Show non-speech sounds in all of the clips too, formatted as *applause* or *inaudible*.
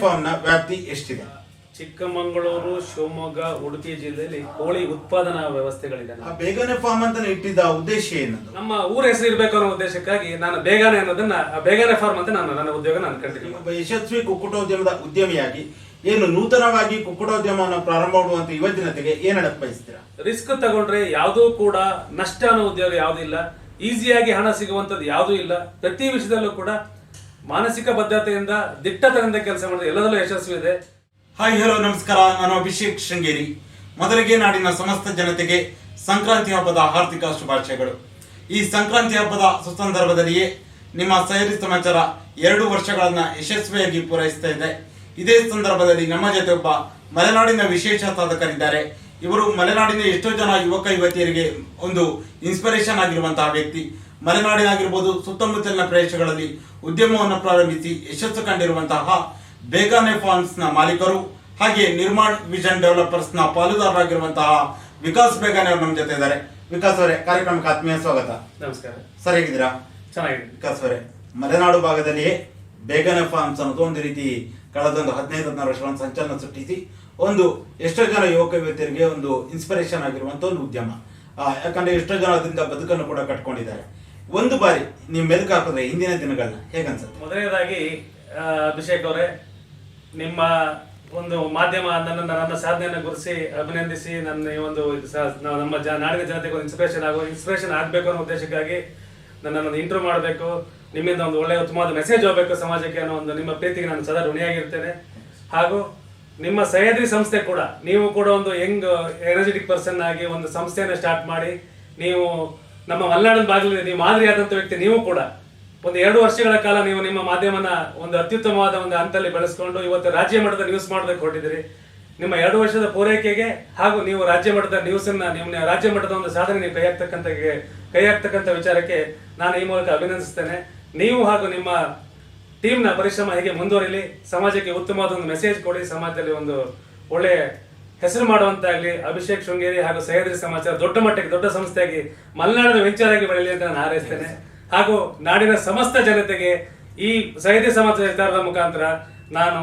ಫಾರ್ಮ್ನ ವ್ಯಾಪ್ತಿ ಎಷ್ಟಿದೆ? ಚಿಕ್ಕಮಗಳೂರು ಶಿವಮೊಗ್ಗ ಉಡುಪಿ ಜಿಲ್ಲೆಯಲ್ಲಿ ಕೋಳಿ ಉತ್ಪಾದನಾ ವ್ಯವಸ್ಥೆಗಳಿದೆ ಆ ಬೇಗನೆ ಫಾರ್ಮ್ ಅಂತ ಇಟ್ಟಿದ್ದ ಉದ್ದೇಶ ಏನು ನಮ್ಮ ಊರ ಹೆಸರು ಇರಬೇಕು ಅನ್ನೋ ಉದ್ದೇಶಕ್ಕಾಗಿ ನಾನು ಬೇಗನೆ ಅನ್ನೋದನ್ನ ಆ ಬೇಗನೆ ಫಾರ್ಮ್ ಅಂತ ನಾನು ನನ್ನ ಉದ್ಯೋಗ ನಾನು ಕಂಡಿದ್ದೀನಿ ಒಬ್ಬ ಯಶಸ್ವಿ ಕುಕ್ಕುಟೋದ್ಯಮದ ಉದ್ಯಮಿಯಾಗಿ ಏನು ನೂತನವಾಗಿ ಕುಕ್ಕುಟೋದ್ಯಮವನ್ನು ಪ್ರಾರಂಭ ಮಾಡುವಂತ ಯುವ ಜನತೆಗೆ ಏನ್ ಹೇಳಕ್ ಬಯಸ್ತೀರಾ? ರಿಸ್ಕ್ ತಗೊಂಡ್ರೆ ಯಾವುದೂ ಕೂಡ ನಷ್ಟ ಅನ್ನೋ ಉದ್ಯೋಗ ಯಾವುದೂ ಇಲ್ಲ. ಈಸಿಯಾಗಿ ಹಣ ಸಿಗುವಂಥದ್ದು ಯಾವುದೂ ಇಲ್ಲ. ಪ್ರತಿ ವಿಷಯದಲ್ಲೂ ಕೂಡ ಮಾನಸಿಕ ಬದ್ಧತೆಯಿಂದ ದಿಟ್ಟತನದಿಂದ ಕೆಲಸ ಮಾಡಿದ್ರೆ ಎಲ್ಲದರಲ್ಲೂ ಯಶಸ್ವಿ ಇದೆ. ಹಾಯ್, ಹಲೋ, ನಮಸ್ಕಾರ. ನಾನು ಅಭಿಷೇಕ್ ಶೃಂಗೇರಿ. ಮೊದಲಿಗೆ ನಾಡಿನ ಸಮಸ್ತ ಜನತೆಗೆ ಸಂಕ್ರಾಂತಿ ಹಬ್ಬದ ಹಾರ್ದಿಕ ಶುಭಾಶಯಗಳು. ಈ ಸಂಕ್ರಾಂತಿ ಹಬ್ಬದ ಸುಸಂದರ್ಭದಲ್ಲಿಯೇ ನಿಮ್ಮ ಸಹರಿ ಸಮಾಚಾರ ಎರಡು ವರ್ಷಗಳನ್ನ ಯಶಸ್ವಿಯಾಗಿ ಪೂರೈಸ್ತಾ ಇದೆ. ಇದೇ ಸಂದರ್ಭದಲ್ಲಿ ನಮ್ಮ ಜೊತೆ ಒಬ್ಬ ಮಲೆನಾಡಿನ ವಿಶೇಷ ಸಾಧಕರಿದ್ದಾರೆ. ಇವರು ಮಲೆನಾಡಿನ ಎಷ್ಟೋ ಜನ ಯುವಕ ಯುವತಿಯರಿಗೆ ಒಂದು ಇನ್ಸ್ಪಿರೇಷನ್ ಆಗಿರುವಂತಹ ವ್ಯಕ್ತಿ. ಮಲೆನಾಡಿನಾಗಿರ್ಬೋದು ಸುತ್ತಮುತ್ತಲಿನ ಪ್ರದೇಶಗಳಲ್ಲಿ ಉದ್ಯಮವನ್ನು ಪ್ರಾರಂಭಿಸಿ ಯಶಸ್ಸು ಕಂಡಿರುವಂತಹ ಬೇಗಾನೆ ಫಾರ್ಮ್ಸ್ನ ಮಾಲೀಕರು ಹಾಗೆ ನಿರ್ಮಾಣ್ ವಿಷನ್ ಡೆವಲಪರ್ಸ್ನ ಪಾಲುದಾರರಾಗಿರುವಂತಹ ವಿಕಾಸ್ ಬೇಗಾನೆ ಅವರು ನಮ್ಮ ಜೊತೆ ಇದ್ದಾರೆ. ವಿಕಾಸ್ ಅವರೇ ಕಾರ್ಯಕ್ರಮಕ್ಕೆ ಆತ್ಮೀಯ ಸ್ವಾಗತ. ನಮಸ್ಕಾರ. ಸರ್ ಹೇಗಿದ್ದೀರಾ? ಚೆನ್ನಾಗಿದೆ ವಿಕಾಸ್ ಅವರೇ ಮಲೆನಾಡು ಭಾಗದಲ್ಲಿಯೇ ಬೇಗನೆ ಫಾರ್ಮ್ಸ್ ಅನ್ನೋದು ಒಂದು ರೀತಿ ಕಳೆದೊಂದು ಹದಿನೈದು ಹದಿನಾರು ವರ್ಷಗಳ ಸಂಚಲನ ಸೃಷ್ಟಿಸಿ ಒಂದು ಎಷ್ಟೋ ಜನ ಯುವಕ ಯುವತಿಯರಿಗೆ ಒಂದು ಇನ್ಸ್ಪಿರೇಷನ್ ಆಗಿರುವಂತ ಒಂದು ಉದ್ಯಮ. ಯಾಕಂದ್ರೆ ಎಷ್ಟೋ ಜನ ಅದರಿಂದ ಬದುಕನ್ನು ಕೂಡ ಕಟ್ಕೊಂಡಿದ್ದಾರೆ. ಒಂದು ಬಾರಿ ನೀವು ಮೆಲುಕು ಹಾಕಿದ್ರೆ ಹಿಂದಿನ ದಿನಗಳನ್ನ ಹೇಗನ್ಸುತ್ತೆ ಮೊದಲನೇದಾಗಿ ಅಭಿಷೇಕ್ ಅವರೇ, ನಿಮ್ಮ ಒಂದು ಮಾಧ್ಯಮ ನನ್ನ ನನ್ನ ಸಾಧನೆಯನ್ನು ಗುರುಸಿ ಅಭಿನಂದಿಸಿ, ನನ್ನ ಈ ಒಂದು ನಮ್ಮ ಜ, ನಾಡಿನ ಜನತೆಗೆ ಒಂದು ಇನ್ಸ್ಪಿರೇಷನ್ ಆಗೋ ಇನ್ಸ್ಪಿರೇಷನ್ ಆಗಬೇಕು ಅನ್ನೋ ಉದ್ದೇಶಕ್ಕಾಗಿ ನನ್ನನ್ನು ಇಂಟ್ರೂ ಮಾಡಬೇಕು, ನಿಮ್ಮಿಂದ ಒಂದು ಒಳ್ಳೆಯ ಉತ್ತಮವಾದ ಮೆಸೇಜ್ ಹೋಗಬೇಕು ಸಮಾಜಕ್ಕೆ ಅನ್ನೋ ಒಂದು ನಿಮ್ಮ ಪ್ರೀತಿಗೆ ನಾನು ಸದಾ ಋಣಿಯಾಗಿರ್ತೇನೆ. ಹಾಗೂ ನಿಮ್ಮ ಸಹ್ಯಾದ್ರಿ ಸಂಸ್ಥೆ ಕೂಡ, ನೀವು ಕೂಡ ಒಂದು ಯಂಗ್, ಎನರ್ಜೆಟಿಕ್ ಪರ್ಸನ್ ಆಗಿ ಒಂದು ಸಂಸ್ಥೆಯನ್ನು ಸ್ಟಾರ್ಟ್ ಮಾಡಿ, ನೀವು ನಮ್ಮ ಮಲೆನಾಡಿನ ಭಾಗದಲ್ಲಿ ನೀವು ಮಾದರಿಯಾದಂಥ ವ್ಯಕ್ತಿ ನೀವು ಕೂಡ ಒಂದು ಎರಡು ವರ್ಷಗಳ ಕಾಲ ನೀವು ನಿಮ್ಮ ಮಾಧ್ಯಮನ ಒಂದು ಅತ್ಯುತ್ತಮವಾದ ಒಂದು ಹಂತದಲ್ಲಿ ಬೆಳೆಸ್ಕೊಂಡು ಇವತ್ತು ರಾಜ್ಯ ಮಟ್ಟದ ನ್ಯೂಸ್ ಮಾಡೋದಕ್ಕೆ ಹೊರಟಿದ್ದೀರಿ. ನಿಮ್ಮ ಎರಡು ವರ್ಷದ ಪೂರೈಕೆಗೆ ಹಾಗೂ ನೀವು ರಾಜ್ಯ ಮಟ್ಟದ ನ್ಯೂಸ್ ಅನ್ನ ನಿಮ್ಮ ರಾಜ್ಯ ಮಟ್ಟದ ಒಂದು ಸಾಧನೆ ನೀವು ಕೈ ಹಾಕ್ತಕ್ಕಂಥ ವಿಚಾರಕ್ಕೆ ನಾನು ಈ ಮೂಲಕ ಅಭಿನಂದಿಸ್ತೇನೆ. ನೀವು ಹಾಗೂ ನಿಮ್ಮ ಟೀಮ್ನ ಪರಿಶ್ರಮ ಹೇಗೆ ಮುಂದುವರಿಲಿ, ಸಮಾಜಕ್ಕೆ ಉತ್ತಮವಾದ ಒಂದು ಮೆಸೇಜ್ ಕೊಡಿ, ಸಮಾಜದಲ್ಲಿ ಒಂದು ಒಳ್ಳೆ ಹೆಸರು ಮಾಡುವಂತಾಗ್ಲಿ, ಅಭಿಷೇಕ್ ಶೃಂಗೇರಿ ಹಾಗೂ ಸಹ್ಯಾದ್ರಿ ಸಮಾಚಾರ ದೊಡ್ಡ ಮಟ್ಟಕ್ಕೆ, ದೊಡ್ಡ ಸಂಸ್ಥೆಯಾಗಿ ಮಲೆನಾಡಿನ ವೆಂಚರ್ ಆಗಿ ಬೆಳೆಯಲಿ ಅಂತ ನಾನು ಹಾರೈಸ್ತೇನೆ. ಹಾಗೂ ನಾಡಿನ ಸಮಸ್ತ ಜನತೆಗೆ ಈ ಸಹ್ಯಾದ್ರಿ ಸಮಾಚಾರ ವಿಚಾರದ ಮುಖಾಂತರ ನಾನು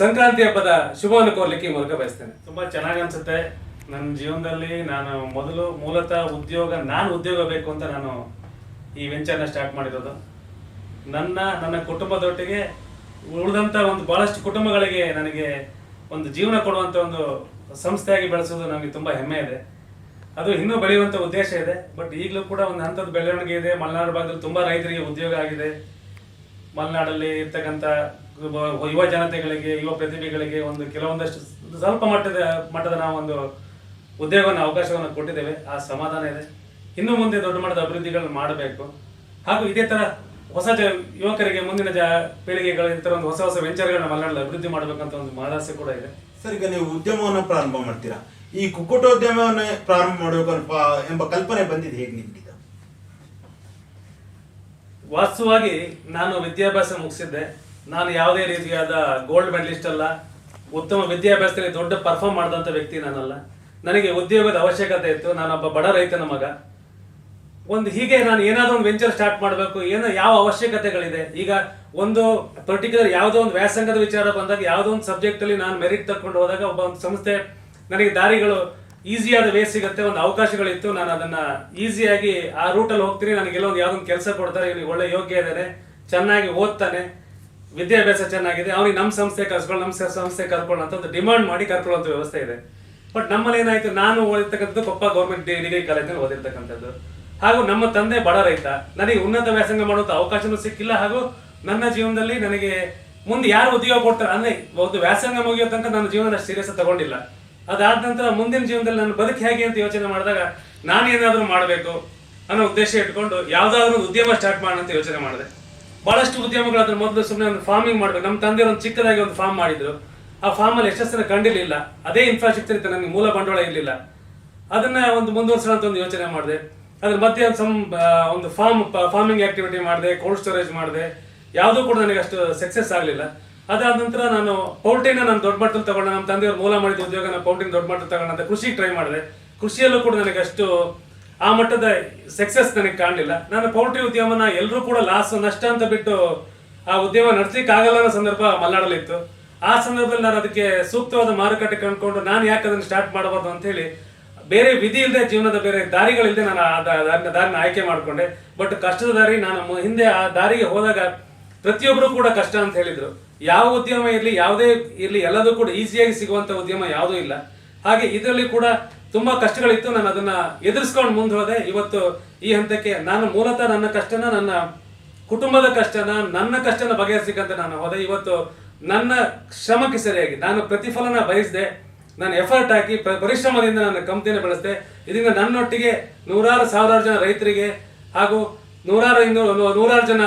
ಸಂಕ್ರಾಂತಿ ಹಬ್ಬದ ಶುಭವನ್ನು ಕೋರ್ಲಿಕ್ಕೆ ಈ ಮೂಲಕ ಬಯಸ್ತೇನೆ. ತುಂಬಾ ಚೆನ್ನಾಗಿ ಅನ್ಸುತ್ತೆ. ನನ್ನ ಜೀವನದಲ್ಲಿ ನಾನು ಮೊದಲು ಮೂಲತಃ ಉದ್ಯೋಗ, ನಾನು ಉದ್ಯೋಗ ಬೇಕು ಅಂತ ನಾನು ಈ ವೆಂಚರ್ನ ಸ್ಟಾರ್ಟ್ ಮಾಡಿರೋದು. ನನ್ನ ನನ್ನ ಕುಟುಂಬದೊಟ್ಟಿಗೆ ಉಳಿದಂತ ಒಂದು ಬಹಳಷ್ಟು ಕುಟುಂಬಗಳಿಗೆ ನನಗೆ ಒಂದು ಜೀವನ ಕೊಡುವಂತ ಒಂದು ಸಂಸ್ಥೆಯಾಗಿ ಬೆಳೆಸೋದು ನಮಗೆ ತುಂಬ ಹೆಮ್ಮೆ ಇದೆ. ಅದು ಇನ್ನೂ ಬೆಳೆಯುವಂಥ ಉದ್ದೇಶ ಇದೆ. ಬಟ್ ಈಗಲೂ ಕೂಡ ಒಂದು ಹಂತದ ಬೆಳವಣಿಗೆ ಇದೆ. ಮಲೆನಾಡು ಭಾಗದಲ್ಲಿ ತುಂಬ ರೈತರಿಗೆ ಉದ್ಯೋಗ ಆಗಿದೆ. ಮಲೆನಾಡಲ್ಲಿ ಇರ್ತಕ್ಕಂಥ ಯುವ ಜನತೆಗಳಿಗೆ, ಯುವ ಪ್ರತಿಭೆಗಳಿಗೆ ಒಂದು ಕೆಲವೊಂದಷ್ಟು ಸ್ವಲ್ಪ ಮಟ್ಟದ ಮಟ್ಟದ ನಾವು ಒಂದು ಉದ್ಯೋಗವನ್ನು, ಅವಕಾಶವನ್ನು ಕೊಟ್ಟಿದ್ದೇವೆ. ಆ ಸಮಾಧಾನ ಇದೆ. ಇನ್ನು ಮುಂದೆ ದೊಡ್ಡ ಮಟ್ಟದ ಅಭಿವೃದ್ಧಿಗಳನ್ನು ಮಾಡಬೇಕು. ಹಾಗೂ ಇದೇ ಥರ ಹೊಸ ಜ, ಯುವಕರಿಗೆ ಮುಂದಿನ ಜ, ಪೀಳಿಗೆಗಳು ಈ ಥರ ಒಂದು ಹೊಸ ಹೊಸ ವೆಂಚರ್ಗಳನ್ನ ಮಲೆನಾಡಲ್ಲಿ ಅಭಿವೃದ್ಧಿ ಮಾಡಬೇಕಂತ ಒಂದು ಮಹದಾಸೆ ಕೂಡ ಇದೆ. ಸರ್, ಈಗ ನೀವು ಉದ್ಯಮವನ್ನು ಪ್ರಾರಂಭ ಮಾಡ್ತೀರಾ? ಈ ಕುಕ್ಕುಟೋದ್ಯಮವನ್ನು ಪ್ರಾರಂಭ ಮಾಡಬೇಕು ಎಂಬ ಕಲ್ಪನೆ ಬಂದಿದೆ, ಹೇಗೆ ನಿಮ್ಗೆ? ವಾಸ್ತವವಾಗಿ ನಾನು ವಿದ್ಯಾಭ್ಯಾಸ ಮುಗಿಸಿದ್ದೆ. ನಾನು ಯಾವುದೇ ರೀತಿಯಾದ ಗೋಲ್ಡ್ ಮೆಡಲಿಸ್ಟ್ ಅಲ್ಲ. ಉತ್ತಮ ವಿದ್ಯಾಭ್ಯಾಸದಲ್ಲಿ ದೊಡ್ಡ ಪರ್ಫಾರ್ಮ್ ಮಾಡಿದಂಥ ವ್ಯಕ್ತಿ ನಾನಲ್ಲ. ನನಗೆ ಉದ್ಯೋಗದ ಅವಶ್ಯಕತೆ ಇತ್ತು. ನಾನೊಬ್ಬ ಬಡ ರೈತನ ಮಗ. ಒಂದು ಹೀಗೆ ನಾನು ಏನಾದರೂ ಒಂದು ವೆಂಚರ್ ಸ್ಟಾರ್ಟ್ ಮಾಡಬೇಕು. ಏನೋ ಯಾವ ಅವಶ್ಯಕತೆಗಳಿದೆ? ಈಗ ಒಂದು ಪರ್ಟಿಕ್ಯುಲರ್ ಯಾವುದೋ ಒಂದು ವ್ಯಾಸಂಗದ ವಿಚಾರ ಬಂದಾಗ, ಯಾವುದೋ ಒಂದು ಸಬ್ಜೆಕ್ಟ್ ಅಲ್ಲಿ ನಾನು ಮೆರಿಟ್ ತಕೊಂಡು ಹೋದಾಗ ಒಬ್ಬ ಒಂದು ಸಂಸ್ಥೆ ನನಗೆ ದಾರಿಗಳು ಈಸಿಯಾದ ವೇ ಸಿಗುತ್ತೆ, ಒಂದು ಅವಕಾಶಗಳಿತ್ತು, ನಾನು ಅದನ್ನ ಈಸಿಯಾಗಿ ಆ ರೂಟಲ್ಲಿ ಹೋಗ್ತೀನಿ ನನಗೆಲ್ಲ ಒಂದು ಯಾವುದೊಂದು ಕೆಲಸ ಕೊಡ್ತಾರೆ, ಇವನಿಗೆ ಒಳ್ಳೆ ಯೋಗ್ಯ ಇದ್ದಾನೆ ಚೆನ್ನಾಗಿ ಓದ್ತಾನೆ, ವಿದ್ಯಾಭ್ಯಾಸ ಚೆನ್ನಾಗಿದೆ ಅವ್ರಿಗೆ ನಮ್ಮ ಸಂಸ್ಥೆ ಕರ್ಸ್ಕೊಳ್ಳಿ ನಮ್ಮ ಸಂಸ್ಥೆ ಕರ್ಕೊಳ್ಳೋ ಅಂತ ಒಂದು ಡಿಮಾಂಡ್ ಮಾಡಿ ಕರ್ಕೊಳ್ಳೋಂಥ ವ್ಯವಸ್ಥೆ ಇದೆ. ಬಟ್ ನಮ್ಮಲ್ಲಿ ಏನಾಯ್ತು, ನಾನು ಓದಿರ್ತಕ್ಕಂಥದ್ದು ಕೊಪ್ಪ ಗೌರ್ಮೆಂಟ್ ಡಿಗ್ರಿ ಕಾಲೇಜಲ್ಲಿ ಓದಿರ್ತಕ್ಕಂಥದ್ದು. ಹಾಗೂ ನಮ್ಮ ತಂದೆ ಬಡ ರೈತ, ನನಗೆ ಉನ್ನತ ವ್ಯಾಸಂಗ ಮಾಡುವಂತ ಅವಕಾಶನೂ ಸಿಕ್ಕಿಲ್ಲ, ಹಾಗೂ ನನ್ನ ಜೀವನದಲ್ಲಿ ನನಗೆ ಮುಂದೆ ಯಾರು ಉದ್ಯೋಗ ಕೊಡ್ತಾರೆ? ಅಂದ್ರೆ ಒಂದು ವ್ಯಾಸಂಗ ಮುಗಿಯೋ ತನಕ ನನ್ನ ಜೀವನ ಸೀರಿಯಸ್ ತಗೊಂಡಿಲ್ಲ. ಅದಾದ ನಂತರ ಮುಂದಿನ ಜೀವನದಲ್ಲಿ ನನ್ನ ಬದುಕು ಹೇಗೆ ಅಂತ ಯೋಚನೆ ಮಾಡಿದಾಗ ನಾನು ಏನಾದರೂ ಮಾಡಬೇಕು ಅನ್ನೋ ಉದ್ದೇಶ ಇಟ್ಕೊಂಡು ಯಾವ್ದಾದ್ರು ಉದ್ಯಮ ಸ್ಟಾರ್ಟ್ ಮಾಡೋಣ ಅಂತ ಯೋಚನೆ ಮಾಡಿದೆ. ಬಹಳಷ್ಟು ಉದ್ಯಮಗಳು ಅದ್ರ ಮೊದಲು ಸುಮ್ಮನೆ ಒಂದು ಫಾರ್ಮಿಂಗ್ ಮಾಡಬೇಕು. ನಮ್ಮ ತಂದೆ ಒಂದು ಚಿಕ್ಕದಾಗಿ ಒಂದು ಫಾರ್ಮ್ ಮಾಡಿದ್ರು. ಆ ಫಾರ್ಮ್ ಅಲ್ಲಿ ಯಶಸ್ಸನ್ನು ಕಂಡಿರಲಿಲ್ಲ. ಅದೇ ಇನ್ಫ್ರಾಸ್ಟ್ರಕ್ಚರ್ ಇತ್ತು, ನನಗೆ ಮೂಲ ಬಂಡವಾಳ ಇರಲಿಲ್ಲ. ಅದನ್ನ ಒಂದು ಮುಂದುವರ್ಸೋಣ ಅಂತ ಒಂದು ಯೋಚನೆ ಮಾಡಿದೆ. ಅದ್ರ ಮಧ್ಯೆ ಒಂದು ಸಮ್ ಒಂದು ಫಾರ್ಮ್ ಫಾರ್ಮಿಂಗ್ ಆಕ್ಟಿವಿಟಿ ಮಾಡಿದೆ ಕೋಲ್ಡ್ ಸ್ಟೋರೇಜ್ ಮಾಡಿದೆ. ಯಾವುದೂ ಕೂಡ ನನಗೆ ಅಷ್ಟು ಸಕ್ಸಸ್ ಆಗಲಿಲ್ಲ. ಅದಾದ ನಂತರ ನಾನು ಪೌಲ್ಟಿನ ನಾನು ದೊಡ್ಡ ಮಟ್ಟದಲ್ಲಿ ತಗೊಂಡೆ ನಮ್ಮ ತಂದೆಯವರು ಮೂಲ ಮಾಡಿದ ಉದ್ಯೋಗ ನಾನು ಪೌಲ್ಟಿನ ದೊಡ್ಡ ಮಟ್ಟದಲ್ಲಿ ತಗೊಂಡ ಅಂತ ಕೃಷಿ ಟ್ರೈ ಮಾಡಿದೆ. ಕೃಷಿಯಲ್ಲೂ ಕೂಡ ನನಗೆ ಅಷ್ಟು ಆ ಮಟ್ಟದ ಸಕ್ಸಸ್ ನನಗೆ ಕಾಣಲಿಲ್ಲ. ನಾನು ಪೌಲ್ಟ್ರಿ ಉದ್ಯಮನ ಎಲ್ಲರೂ ಕೂಡ ಲಾಸ್ ನಷ್ಟ ಅಂತ ಬಿಟ್ಟು ಆ ಉದ್ಯಮ ನಡೆಸಲಿಕ್ಕೆ ಆಗಲ್ಲ ಅನ್ನೋ ಸಂದರ್ಭ ಮಲ್ಲಾಡಲಿತ್ತು ಆ ಸಂದರ್ಭದಲ್ಲಿ ನಾನು ಅದಕ್ಕೆ ಸೂಕ್ತವಾದ ಮಾರುಕಟ್ಟೆ ಕಂಡುಕೊಂಡು ನಾನು ಯಾಕೆ ಅದನ್ನು ಸ್ಟಾರ್ಟ್ ಮಾಡಬಾರ್ದು ಅಂತ ಹೇಳಿ ಬೇರೆ ವಿಧಿ ಇಲ್ಲದೆ ಜೀವನದ ಬೇರೆ ದಾರಿಗಳಿಲ್ಲದೆ ನಾನು ಆ ದಾರಿನ ಆಯ್ಕೆ ಮಾಡಿಕೊಂಡೆ. ಬಟ್ ಕಷ್ಟದ ದಾರಿ ನಾನು ಹಿಂದೆ ಆ ದಾರಿಗೆ ಹೋದಾಗ ಪ್ರತಿಯೊಬ್ಬರು ಕೂಡ ಕಷ್ಟ ಅಂತ ಹೇಳಿದ್ರು. ಯಾವ ಉದ್ಯಮ ಇರಲಿ, ಯಾವುದೇ ಇರಲಿ, ಎಲ್ಲದೂ ಕೂಡ ಈಸಿಯಾಗಿ ಸಿಗುವಂತ ಉದ್ಯಮ ಯಾವುದೂ ಇಲ್ಲ. ಹಾಗೆ ಇದರಲ್ಲಿ ಕೂಡ ತುಂಬಾ ಕಷ್ಟಗಳಿತ್ತು. ನಾನು ಅದನ್ನ ಎದುರಿಸ್ಕೊಂಡು ಮುಂದೆ ಹೋದೆ. ಇವತ್ತು ಈ ಹಂತಕ್ಕೆ ನಾನು ಮೂಲತಃ ನನ್ನ ಕಷ್ಟನ, ನನ್ನ ಕುಟುಂಬದ ಕಷ್ಟನ, ನನ್ನ ಕಷ್ಟನ ಬಗೆಹರಿಸಿಕಂತ ನಾನು ಹೋದೆ. ಇವತ್ತು ನನ್ನ ಶ್ರಮಕ್ಕೆ ಸರಿಯಾಗಿ, ನಾನು ಪ್ರತಿಫಲನ ಬಯಸಿದೆ. ನಾನು ಎಫರ್ಟ್ ಹಾಕಿ ಪರಿಶ್ರಮದಿಂದ ನನ್ನ ಕಂಪ್ನಿನ ಬೆಳೆಸಿದೆ. ಇದರಿಂದ ನನ್ನೊಟ್ಟಿಗೆ ನೂರಾರು ಸಾವಿರಾರು ಜನ ರೈತರಿಗೆ ಹಾಗೂ ನೂರಾರು ಇನ್ನೂರು ನೂರಾರು ಜನ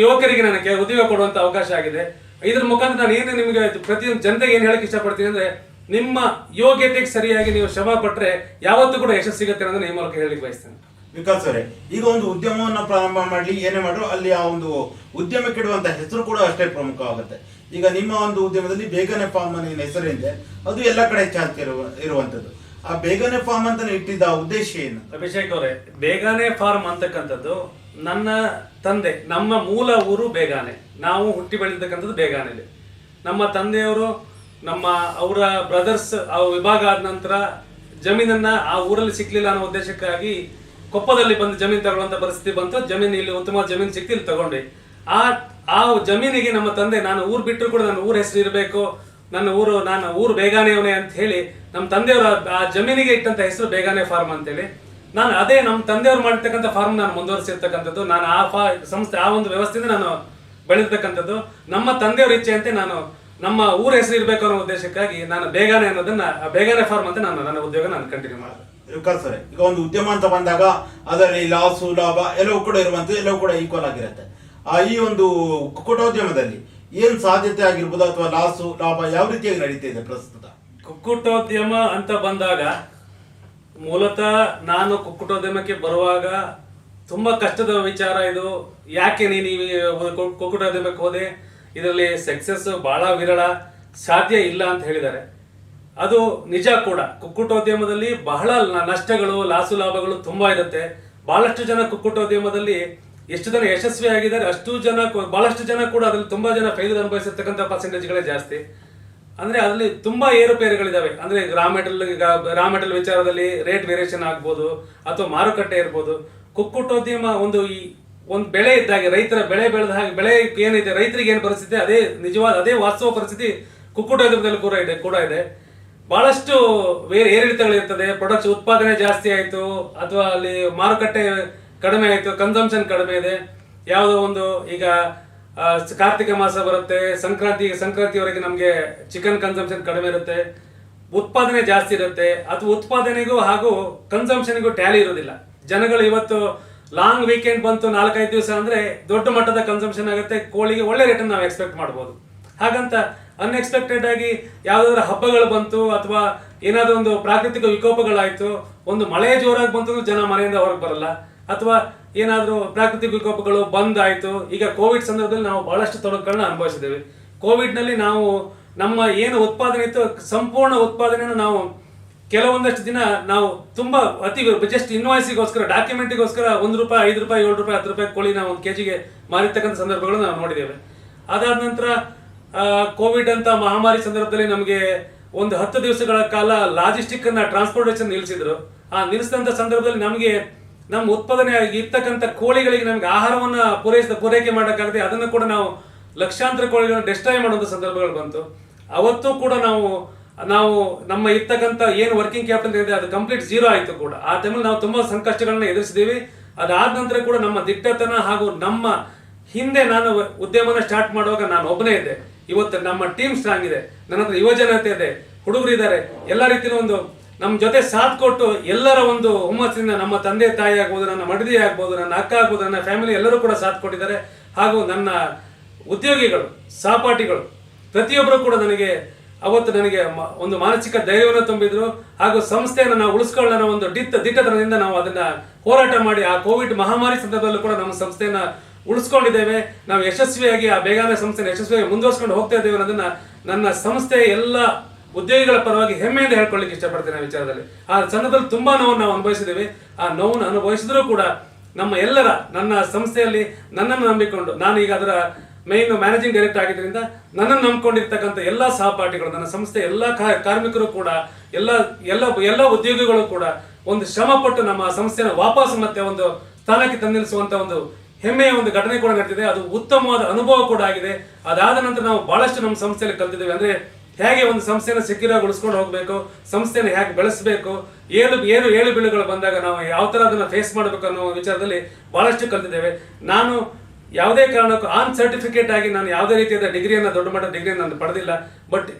ಯುವಕರಿಗೆ ನನಗೆ ಉದ್ಯೋಗ ಕೊಡುವಂತ ಅವಕಾಶ ಆಗಿದೆ. ಇದ್ರ ಮುಖಾಂತರ ನಾನು ಏನು ನಿಮಗೆ ಪ್ರತಿಯೊಂದು ಜನತೆಗೆ ಏನು ಹೇಳಕ್ ಇಷ್ಟಪಡ್ತೀನಿ ಅಂದ್ರೆ ನಿಮ್ಮ ಯೋಗ್ಯತೆಗೆ ಸರಿಯಾಗಿ ನೀವು ಶ್ರಮ ಪಟ್ಟರೆ ಯಾವತ್ತೂ ಕೂಡ ಯಶಸ್ಸು ಸಿಗುತ್ತೆ ಅನ್ನೋದನ್ನ ಈ ಮೂಲಕ ಹೇಳಲಿಕ್ಕೆ ಬಯಸ್ತೇನೆ. ವಿಕಾಸ್ ಅವರೇ ಈಗ ಒಂದು ಉದ್ಯಮವನ್ನು ಪ್ರಾರಂಭ ಮಾಡಲಿ ಏನೇ ಮಾಡ್ರು ಅಲ್ಲಿ ಆ ಒಂದು ಉದ್ಯಮಕ್ಕೆ ಇಡುವಂತ ಹೆಸರು ಕೂಡ ಅಷ್ಟೇ ಪ್ರಮುಖವಾಗುತ್ತೆ. ಈಗ ನಿಮ್ಮ ಒಂದು ಉದ್ಯಮದಲ್ಲಿ ಬೇಗನೆ ಫಾರ್ಮ್ ಅನ್ನ ಹೆಸರಿದೆ ಅದು ಎಲ್ಲ ಕಡೆ ಚಾಲ್ತಿ ಇರುವ ಇರುವಂತದ್ದು. ಆ ಬೇಗನೆ ಫಾರ್ಮ್ ಅಂತ ಇಟ್ಟಿದ್ದ ಉದ್ದೇಶ ಏನು? ಅಭಿಷೇಕ್ ಅವರೇ ಬೇಗನೆ ಫಾರ್ಮ್ ಅಂತಕ್ಕಂಥದ್ದು ನನ್ನ ತಂದೆ, ನಮ್ಮ ಮೂಲ ಊರು ಬೇಗಾನೆ. ನಾವು ಹುಟ್ಟಿ ಬೆಳೆದಿರ್ತಕ್ಕಂಥದ್ದು ಬೇಗಾನೆಲಿ ನಮ್ಮ ತಂದೆಯವರು, ನಮ್ಮ ಅವರ ಬ್ರದರ್ಸ್ ಆ ವಿಭಾಗ ಆದ ನಂತರ ಜಮೀನನ್ನ ಆ ಊರಲ್ಲಿ ಸಿಕ್ಕಲಿಲ್ಲ ಅನ್ನೋ ಉದ್ದೇಶಕ್ಕಾಗಿ ಕೊಪ್ಪದಲ್ಲಿ ಬಂದು ಜಮೀನು ತಗೊಳ್ಳುವಂತ ಪರಿಸ್ಥಿತಿ ಬಂತು. ಜಮೀನು ಇಲ್ಲಿ ಉತ್ತಮ ಜಮೀನು ಸಿಕ್ತು ತಗೊಂಡೆ. ಆ ಆ ಜಮೀನಿಗೆ ನಮ್ಮ ತಂದೆ, ನಾನು ಊರು ಬಿಟ್ಟರು ಕೂಡ ನನ್ನ ಊರ ಹೆಸರು ಇರಬೇಕು. ನನ್ನ ಊರು, ನಾನು ಊರು ಬೇಗಾನೆಯವನೇ ಅಂತ ಹೇಳಿ ನಮ್ಮ ತಂದೆಯವರು ಆ ಜಮೀನಿಗೆ ಇಟ್ಟಂತ ಹೆಸರು ಬೇಗಾನೆ ಫಾರ್ಮ್ ಅಂತೇಳಿ. ನಾನು ಅದೇ ನಮ್ಮ ತಂದೆಯವರು ಮಾಡಿರ್ತಕ್ಕಂಥ ಫಾರ್ಮ್ ನಾನು ಮುಂದುವರಿಸಿರ್ತಕ್ಕಂಥದ್ದು. ನಾನು ಆ ಫಾ ಸಂಸ್ಥೆ ಆ ಒಂದು ವ್ಯವಸ್ಥೆಯಿಂದ ನಾನು ಬೆಳೆದಿರ್ತಕ್ಕಂಥದ್ದು. ನಮ್ಮ ತಂದೆಯವರ ಇಚ್ಛೆಯಂತೆ ನಾನು ನಮ್ಮ ಊರ ಹೆಸರು ಇರಬೇಕು ಅನ್ನೋ ಉದ್ದೇಶಕ್ಕಾಗಿ ನಾನು ಬೇಗನೆ ಅನ್ನೋದನ್ನ ಆ ಬೇಗನೆ ಫಾರ್ಮ್ ಅಂತ ನಾನು ನನ್ನ ಉದ್ಯೋಗ ನಾನು ಕಂಟಿನ್ಯೂ ಮಾಡಿದೆ. ಸರ್ ಈಗ ಒಂದು ಉದ್ಯಮ ಅಂತ ಬಂದಾಗ ಅದರಲ್ಲಿ ಲಾಸು ಲಾಭ ಎಲ್ಲವೂ ಕೂಡ ಇರುವಂತದ್ದು ಎಲ್ಲವೂ ಕೂಡ ಈಕ್ವಲ್ ಆಗಿರುತ್ತೆ. ಆ ಈ ಒಂದು ಕುಕ್ಕುಟೋದ್ಯಮದಲ್ಲಿ ಏನು ಸಾಧ್ಯತೆ ಆಗಿರ್ಬೋದು ಅಥವಾ ಲಾಸು ಲಾಭ ಯಾವ ರೀತಿಯಾಗಿ ನಡೀತಾ ಇದೆ ಪ್ರಸ್ತುತ? ಕುಕ್ಕುಟೋದ್ಯಮ ಅಂತ ಬಂದಾಗ ಮೂಲತಃ ನಾನು ಕುಕ್ಕುಟೋದ್ಯಮಕ್ಕೆ ಬರುವಾಗ ತುಂಬಾ ಕಷ್ಟದ ವಿಚಾರ ಇದು. ಯಾಕೆ ನೀನು ಕುಕ್ಕುಟೋದ್ಯಮಕ್ಕೆ ಹೋದೆ? ಇದರಲ್ಲಿ ಸಕ್ಸಸ್ ಬಹಳ ವಿರಳ. ಸಾಧ್ಯ ಇಲ್ಲ ಅಂತ ಹೇಳಿದ್ದಾರೆ. ಅದು ನಿಜ ಕೂಡ. ಕುಕ್ಕುಟೋದ್ಯಮದಲ್ಲಿ ಬಹಳ ನಷ್ಟಗಳು, ಲಾಸು ಲಾಭಗಳು ತುಂಬಾ ಇರುತ್ತೆ. ಬಹಳಷ್ಟು ಜನ ಕುಕ್ಕುಟೋದ್ಯಮದಲ್ಲಿ ಎಷ್ಟು ಜನ ಯಶಸ್ವಿ ಆಗಿದ್ದಾರೆ ಅಷ್ಟು ಜನ ಬಹಳಷ್ಟು ಜನ ಕೂಡ ಅದ್ರಲ್ಲಿ ತುಂಬಾ ಜನ ಫೈಲ್ ಅನುಭವಿಸಿರ್ತಕ್ಕಂಥ ಪರ್ಸೆಂಟೇಜ್ಗಳೇ ಜಾಸ್ತಿ. ಅಂದ್ರೆ ಅದರಲ್ಲಿ ತುಂಬಾ ಏರುಪೇರುಗಳಿದಾವೆ. ಅಂದ್ರೆ ರಾ ಈಗ ರಾ ಮೆಟೀರಿಯಲ್ ವಿಚಾರದಲ್ಲಿ ರೇಟ್ ವೇರಿಯೇಷನ್ ಆಗ್ಬೋದು ಅಥವಾ ಮಾರುಕಟ್ಟೆ ಇರ್ಬೋದು. ಕುಕ್ಕುಟೋದ್ಯಮ ಒಂದು ಈ ಒಂದು ಬೆಳೆ ಇದ್ದಾಗ ರೈತರ ಬೆಳೆ ಬೆಳೆದ ಹಾಗೆ, ಬೆಳೆ ಏನಿದೆ, ರೈತರಿಗೆ ಏನು ಪರಿಸ್ಥಿತಿ, ಅದೇ ನಿಜವಾದ, ಅದೇ ವಾಸ್ತವ ಪರಿಸ್ಥಿತಿ ಕುಕ್ಕುಟೋದ್ಯಮದಲ್ಲಿ ಕೂಡ ಇದೆ ಕೂಡ ಇದೆ. ಬಹಳಷ್ಟು ಬೇರೆ ಏರಿಳಿತಗಳಿರ್ತದೆ ಪ್ರೊಡಕ್ಟ್ಸ್ ಉತ್ಪಾದನೆ ಜಾಸ್ತಿ ಆಯಿತು, ಅಥವಾ ಅಲ್ಲಿ ಮಾರುಕಟ್ಟೆ ಕಡಿಮೆ ಆಯಿತು ಕನ್ಸಂಪ್ಷನ್ ಕಡಿಮೆ ಇದೆ. ಯಾವುದೋ ಒಂದು ಈಗ ಕಾರ್ತಿಕ ಮಾಸ ಬರುತ್ತೆ, ಸಂಕ್ರಾಂತಿ ಸಂಕ್ರಾಂತಿವರೆಗೆ ನಮಗೆ ಚಿಕನ್ ಕನ್ಸಂಪ್ಷನ್ ಕಡಿಮೆ ಇರುತ್ತೆ, ಉತ್ಪಾದನೆ ಜಾಸ್ತಿ ಇರುತ್ತೆ, ಅದು ಉತ್ಪಾದನೆಗೂ ಹಾಗೂ ಕನ್ಸಂಪ್ಷನ್ಗೂ ಟ್ಯಾಲಿ ಇರೋದಿಲ್ಲ ಜನಗಳು ಇವತ್ತು ಲಾಂಗ್ ವೀಕೆಂಡ್ ಬಂತು ನಾಲ್ಕೈದು ದಿವಸ ಅಂದ್ರೆ ದೊಡ್ಡ ಮಟ್ಟದ ಕನ್ಸಂಪ್ಷನ್ ಆಗುತ್ತೆ, ಕೋಳಿಗೆ ಒಳ್ಳೆ ರೇಟನ್ನು ನಾವು ಎಕ್ಸ್ಪೆಕ್ಟ್ ಮಾಡ್ಬೋದು. ಹಾಗಂತ ಅನ್ಎಕ್ಸ್ಪೆಕ್ಟೆಡ್ ಆಗಿ ಯಾವುದಾದ್ರು ಹಬ್ಬಗಳು ಬಂತು ಅಥವಾ ಏನಾದ್ರೂ ಒಂದು ಪ್ರಾಕೃತಿಕ ವಿಕೋಪಗಳಾಯಿತು, ಒಂದು ಮಳೆ ಜೋರಾಗಿ ಬಂತು ಜನ ಮನೆಯಿಂದ ಹೊರಗೆ ಬರಲ್ಲ. ಅಥವಾ ಏನಾದರೂ ಪ್ರಾಕೃತಿಕ ವಿಕೋಪಗಳು ಬಂದ್ ಆಯ್ತು ಈಗ ಕೋವಿಡ್ ಸಂದರ್ಭದಲ್ಲಿ ನಾವು ಬಹಳಷ್ಟು ತೊಡಕುಗಳನ್ನ ಅನುಭವಿಸಿದ್ದೇವೆ. ಕೋವಿಡ್ನಲ್ಲಿ ನಾವು ನಮ್ಮ ಏನು ಉತ್ಪಾದನೆ ಇತ್ತು ಸಂಪೂರ್ಣ ಉತ್ಪಾದನೆಯನ್ನು ನಾವು ಕೆಲವೊಂದಷ್ಟು ದಿನ ನಾವು ತುಂಬ ಅತಿ ಜಸ್ಟ್ ಇನ್ವಾಯ್ಸಿಗೋಸ್ಕರ ಡಾಕ್ಯುಮೆಂಟಿಗೋಸ್ಕರ ಒಂದು ರೂಪಾಯಿ, ಐದು ರೂಪಾಯಿ, ಏಳು ರೂಪಾಯಿ, ಹತ್ತು ರೂಪಾಯಿ ಕೋಳಿ ನಾವು ಒಂದು ಕೆಜಿಗೆ ಮಾರಿರ್ತಕ್ಕಂಥ ಸಂದರ್ಭಗಳನ್ನು ನಾವು ನೋಡಿದ್ದೇವೆ. ಅದಾದ ನಂತರ ಕೋವಿಡ್ ಅಂತ ಮಹಾಮಾರಿ ಸಂದರ್ಭದಲ್ಲಿ ನಮಗೆ ಒಂದು ಹತ್ತು ದಿವಸಗಳ ಕಾಲ ಲಾಜಿಸ್ಟಿಕ್ ಅನ್ನ ಟ್ರಾನ್ಸ್ಪೋರ್ಟೇಷನ್ ನಿಲ್ಲಿಸಿದ್ರು ಆ ನಿಲ್ಲಿಸಿದಂಥ ಸಂದರ್ಭದಲ್ಲಿ ನಮಗೆ ನಮ್ಮ ಉತ್ಪಾದನೆ ಇರ್ತಕ್ಕಂಥ ಕೋಳಿಗಳಿಗೆ ನಮ್ಗೆ ಆಹಾರವನ್ನ ಪೂರೈಸಿದ ಪೂರೈಕೆ ಮಾಡೋಕ್ಕಾಗದೆ ಅದನ್ನು ಕೂಡ ನಾವು ಲಕ್ಷಾಂತರ ಕೋಳಿಗಳನ್ನು ಡೆಸ್ಟ್ರಾಯ್ ಮಾಡುವಂತ ಸಂದರ್ಭಗಳು ಬಂತು. ಅವತ್ತು ಕೂಡ ನಾವು ನಾವು ನಮ್ಮ ಇರ್ತಕ್ಕಂಥ ಏನು ವರ್ಕಿಂಗ್ ಕ್ಯಾಪಿಟಲ್ ಇದೆ, ಅದು ಕಂಪ್ಲೀಟ್ ಜೀರೋ ಆಯಿತು ಕೂಡ. ಆ ಟೈಮಲ್ಲಿ ನಾವು ತುಂಬಾ ಸಂಕಷ್ಟಗಳನ್ನ ಎದುರಿಸಿದ್ದೀವಿ ಅದಾದ ನಂತರ ಕೂಡ ನಮ್ಮ ದಿಟ್ಟತನ ಹಾಗೂ ನಮ್ಮ ಹಿಂದೆ ನಾನು ಉದ್ಯಮನ ಸ್ಟಾರ್ಟ್ ಮಾಡುವಾಗ ನಾನು ಒಬ್ಬನೇ ಇದ್ದೆ. ಇವತ್ತು ನಮ್ಮ ಟೀಮ್ ಸ್ಟ್ರಾಂಗ್ ಇದೆ. ನನ್ನ ಹತ್ರ ಯುವಜನತೆ ಇದೆ. ಹುಡುಗರು ಇದ್ದಾರೆ ಎಲ್ಲ ರೀತಿಯ ಒಂದು ನಮ್ಮ ಜೊತೆ ಸಾಥ್ ಕೊಟ್ಟು ಎಲ್ಲರ ಒಂದು ಹುಮ್ಮಸ್ಸಿನಿಂದ ನಮ್ಮ ತಂದೆ ತಾಯಿ ಆಗ್ಬೋದು, ನನ್ನ ಮಡದಿ ಆಗ್ಬೋದು, ನನ್ನ ಅಕ್ಕ ಆಗ್ಬೋದು, ನನ್ನ ಫ್ಯಾಮಿಲಿ ಎಲ್ಲರೂ ಕೂಡ ಸಾಥ್ ಕೊಟ್ಟಿದ್ದಾರೆ. ಹಾಗೂ ನನ್ನ ಉದ್ಯೋಗಿಗಳು, ಸಹಪಾಠಿಗಳು ಪ್ರತಿಯೊಬ್ಬರು ಕೂಡ ನನಗೆ ಅವತ್ತು ನನಗೆ ಒಂದು ಮಾನಸಿಕ ಧೈರ್ಯವನ್ನು ತುಂಬಿದ್ರು. ಹಾಗೂ ಸಂಸ್ಥೆಯನ್ನು ನಾವು ಉಳಿಸ್ಕೊಳ್ಳೋಣ ಒಂದು ದಿಟ್ಟ ದಿಟ್ಟತನದಿಂದ ನಾವು ಅದನ್ನ ಹೋರಾಟ ಮಾಡಿ ಆ ಕೋವಿಡ್ ಮಹಾಮಾರಿ ಸಂದರ್ಭದಲ್ಲೂ ಕೂಡ ನಮ್ಮ ಸಂಸ್ಥೆಯನ್ನ ಉಳಿಸ್ಕೊಂಡಿದ್ದೇವೆ. ನಾವು ಯಶಸ್ವಿಯಾಗಿ ಆ ಬೇಗಾನೆ ಸಂಸ್ಥೆನ ಯಶಸ್ವಿಯಾಗಿ ಮುಂದುವರ್ಸ್ಕೊಂಡು ಹೋಗ್ತಾ ಇದ್ದೇವೆ ಅನ್ನೋದನ್ನ ನನ್ನ ಸಂಸ್ಥೆ ಎಲ್ಲ ಉದ್ಯೋಗಿಗಳ ಪರವಾಗಿ ಹೆಮ್ಮೆಯಿಂದ ಹೇಳ್ಕೊಳ್ಳಿಕ್ಕೆ ಇಷ್ಟಪಡ್ತೇನೆ ಆ ವಿಚಾರದಲ್ಲಿ. ಆ ಸಂಘದಲ್ಲಿ ತುಂಬಾ ನೋವನ್ನು ನಾವು ಅನುಭವಿಸಿದ್ದೇವೆ. ಆ ನೋವನ್ನು ಅನುಭವಿಸಿದ್ರೂ ಕೂಡ ನಮ್ಮ ಎಲ್ಲರ, ನನ್ನ ಸಂಸ್ಥೆಯಲ್ಲಿ ನನ್ನನ್ನು ನಂಬಿಕೊಂಡು, ನಾನು ಈಗ ಅದರ ಮೇನ್ ಮ್ಯಾನೇಜಿಂಗ್ ಡೈರೆಕ್ಟರ್ ಆಗಿದ್ದರಿಂದ ನನ್ನನ್ನು ನಂಬಿಕೊಂಡಿರ್ತಕ್ಕಂಥ ಎಲ್ಲ ಸಹಪಾಠಿಗಳು, ನನ್ನ ಸಂಸ್ಥೆ ಎಲ್ಲ ಕಾರ್ಮಿಕರು ಕೂಡ, ಎಲ್ಲ ಎಲ್ಲ ಎಲ್ಲ ಉದ್ಯೋಗಿಗಳು ಕೂಡ ಒಂದು ಶ್ರಮ ಪಟ್ಟು ನಮ್ಮ ಸಂಸ್ಥೆಯನ್ನು ವಾಪಸ್ ಮತ್ತೆ ಒಂದು ಸ್ಥಾನಕ್ಕೆ ತಂದಿಳಿಸುವಂತ ಒಂದು ಹೆಮ್ಮೆಯ ಒಂದು ಘಟನೆ ಕೂಡ ನಡೆದಿದೆ. ಅದು ಉತ್ತಮವಾದ ಅನುಭವ ಕೂಡ ಆಗಿದೆ. ಅದಾದ ನಂತರ ನಾವು ಬಹಳಷ್ಟು ನಮ್ಮ ಸಂಸ್ಥೆಯಲ್ಲಿ ಕಲ್ತಿದ್ದೇವೆ. ಅಂದ್ರೆ ಹೇಗೆ ಒಂದು ಸಂಸ್ಥೆನ ಉಳಿಸ್ಕೊಂಡು ಹೋಗಬೇಕು, ಸಂಸ್ಥೆಯನ್ನು ಹೇಗೆ ಬೆಳೆಸಬೇಕು, ಏಳು ಏನು ಏಳು ಬೀಳುಗಳು ಬಂದಾಗ ನಾವು ಯಾವ ಥರ ಅದನ್ನು ಫೇಸ್ ಮಾಡಬೇಕು ಅನ್ನೋ ವಿಚಾರದಲ್ಲಿ ಭಾಳಷ್ಟು ಕಲಿತಿದ್ದೇವೆ. ನಾನು ಯಾವುದೇ ಕಾರಣಕ್ಕೂ ಆನ್ ಸರ್ಟಿಫಿಕೇಟ್ ಆಗಿ ನಾನು ಯಾವುದೇ ರೀತಿಯಾದ ಡಿಗ್ರಿಯನ್ನು, ದೊಡ್ಡ ಮಟ್ಟದ ಡಿಗ್ರಿಯನ್ನು ನಾನು ಪಡೆದಿಲ್ಲ. ಬಟ್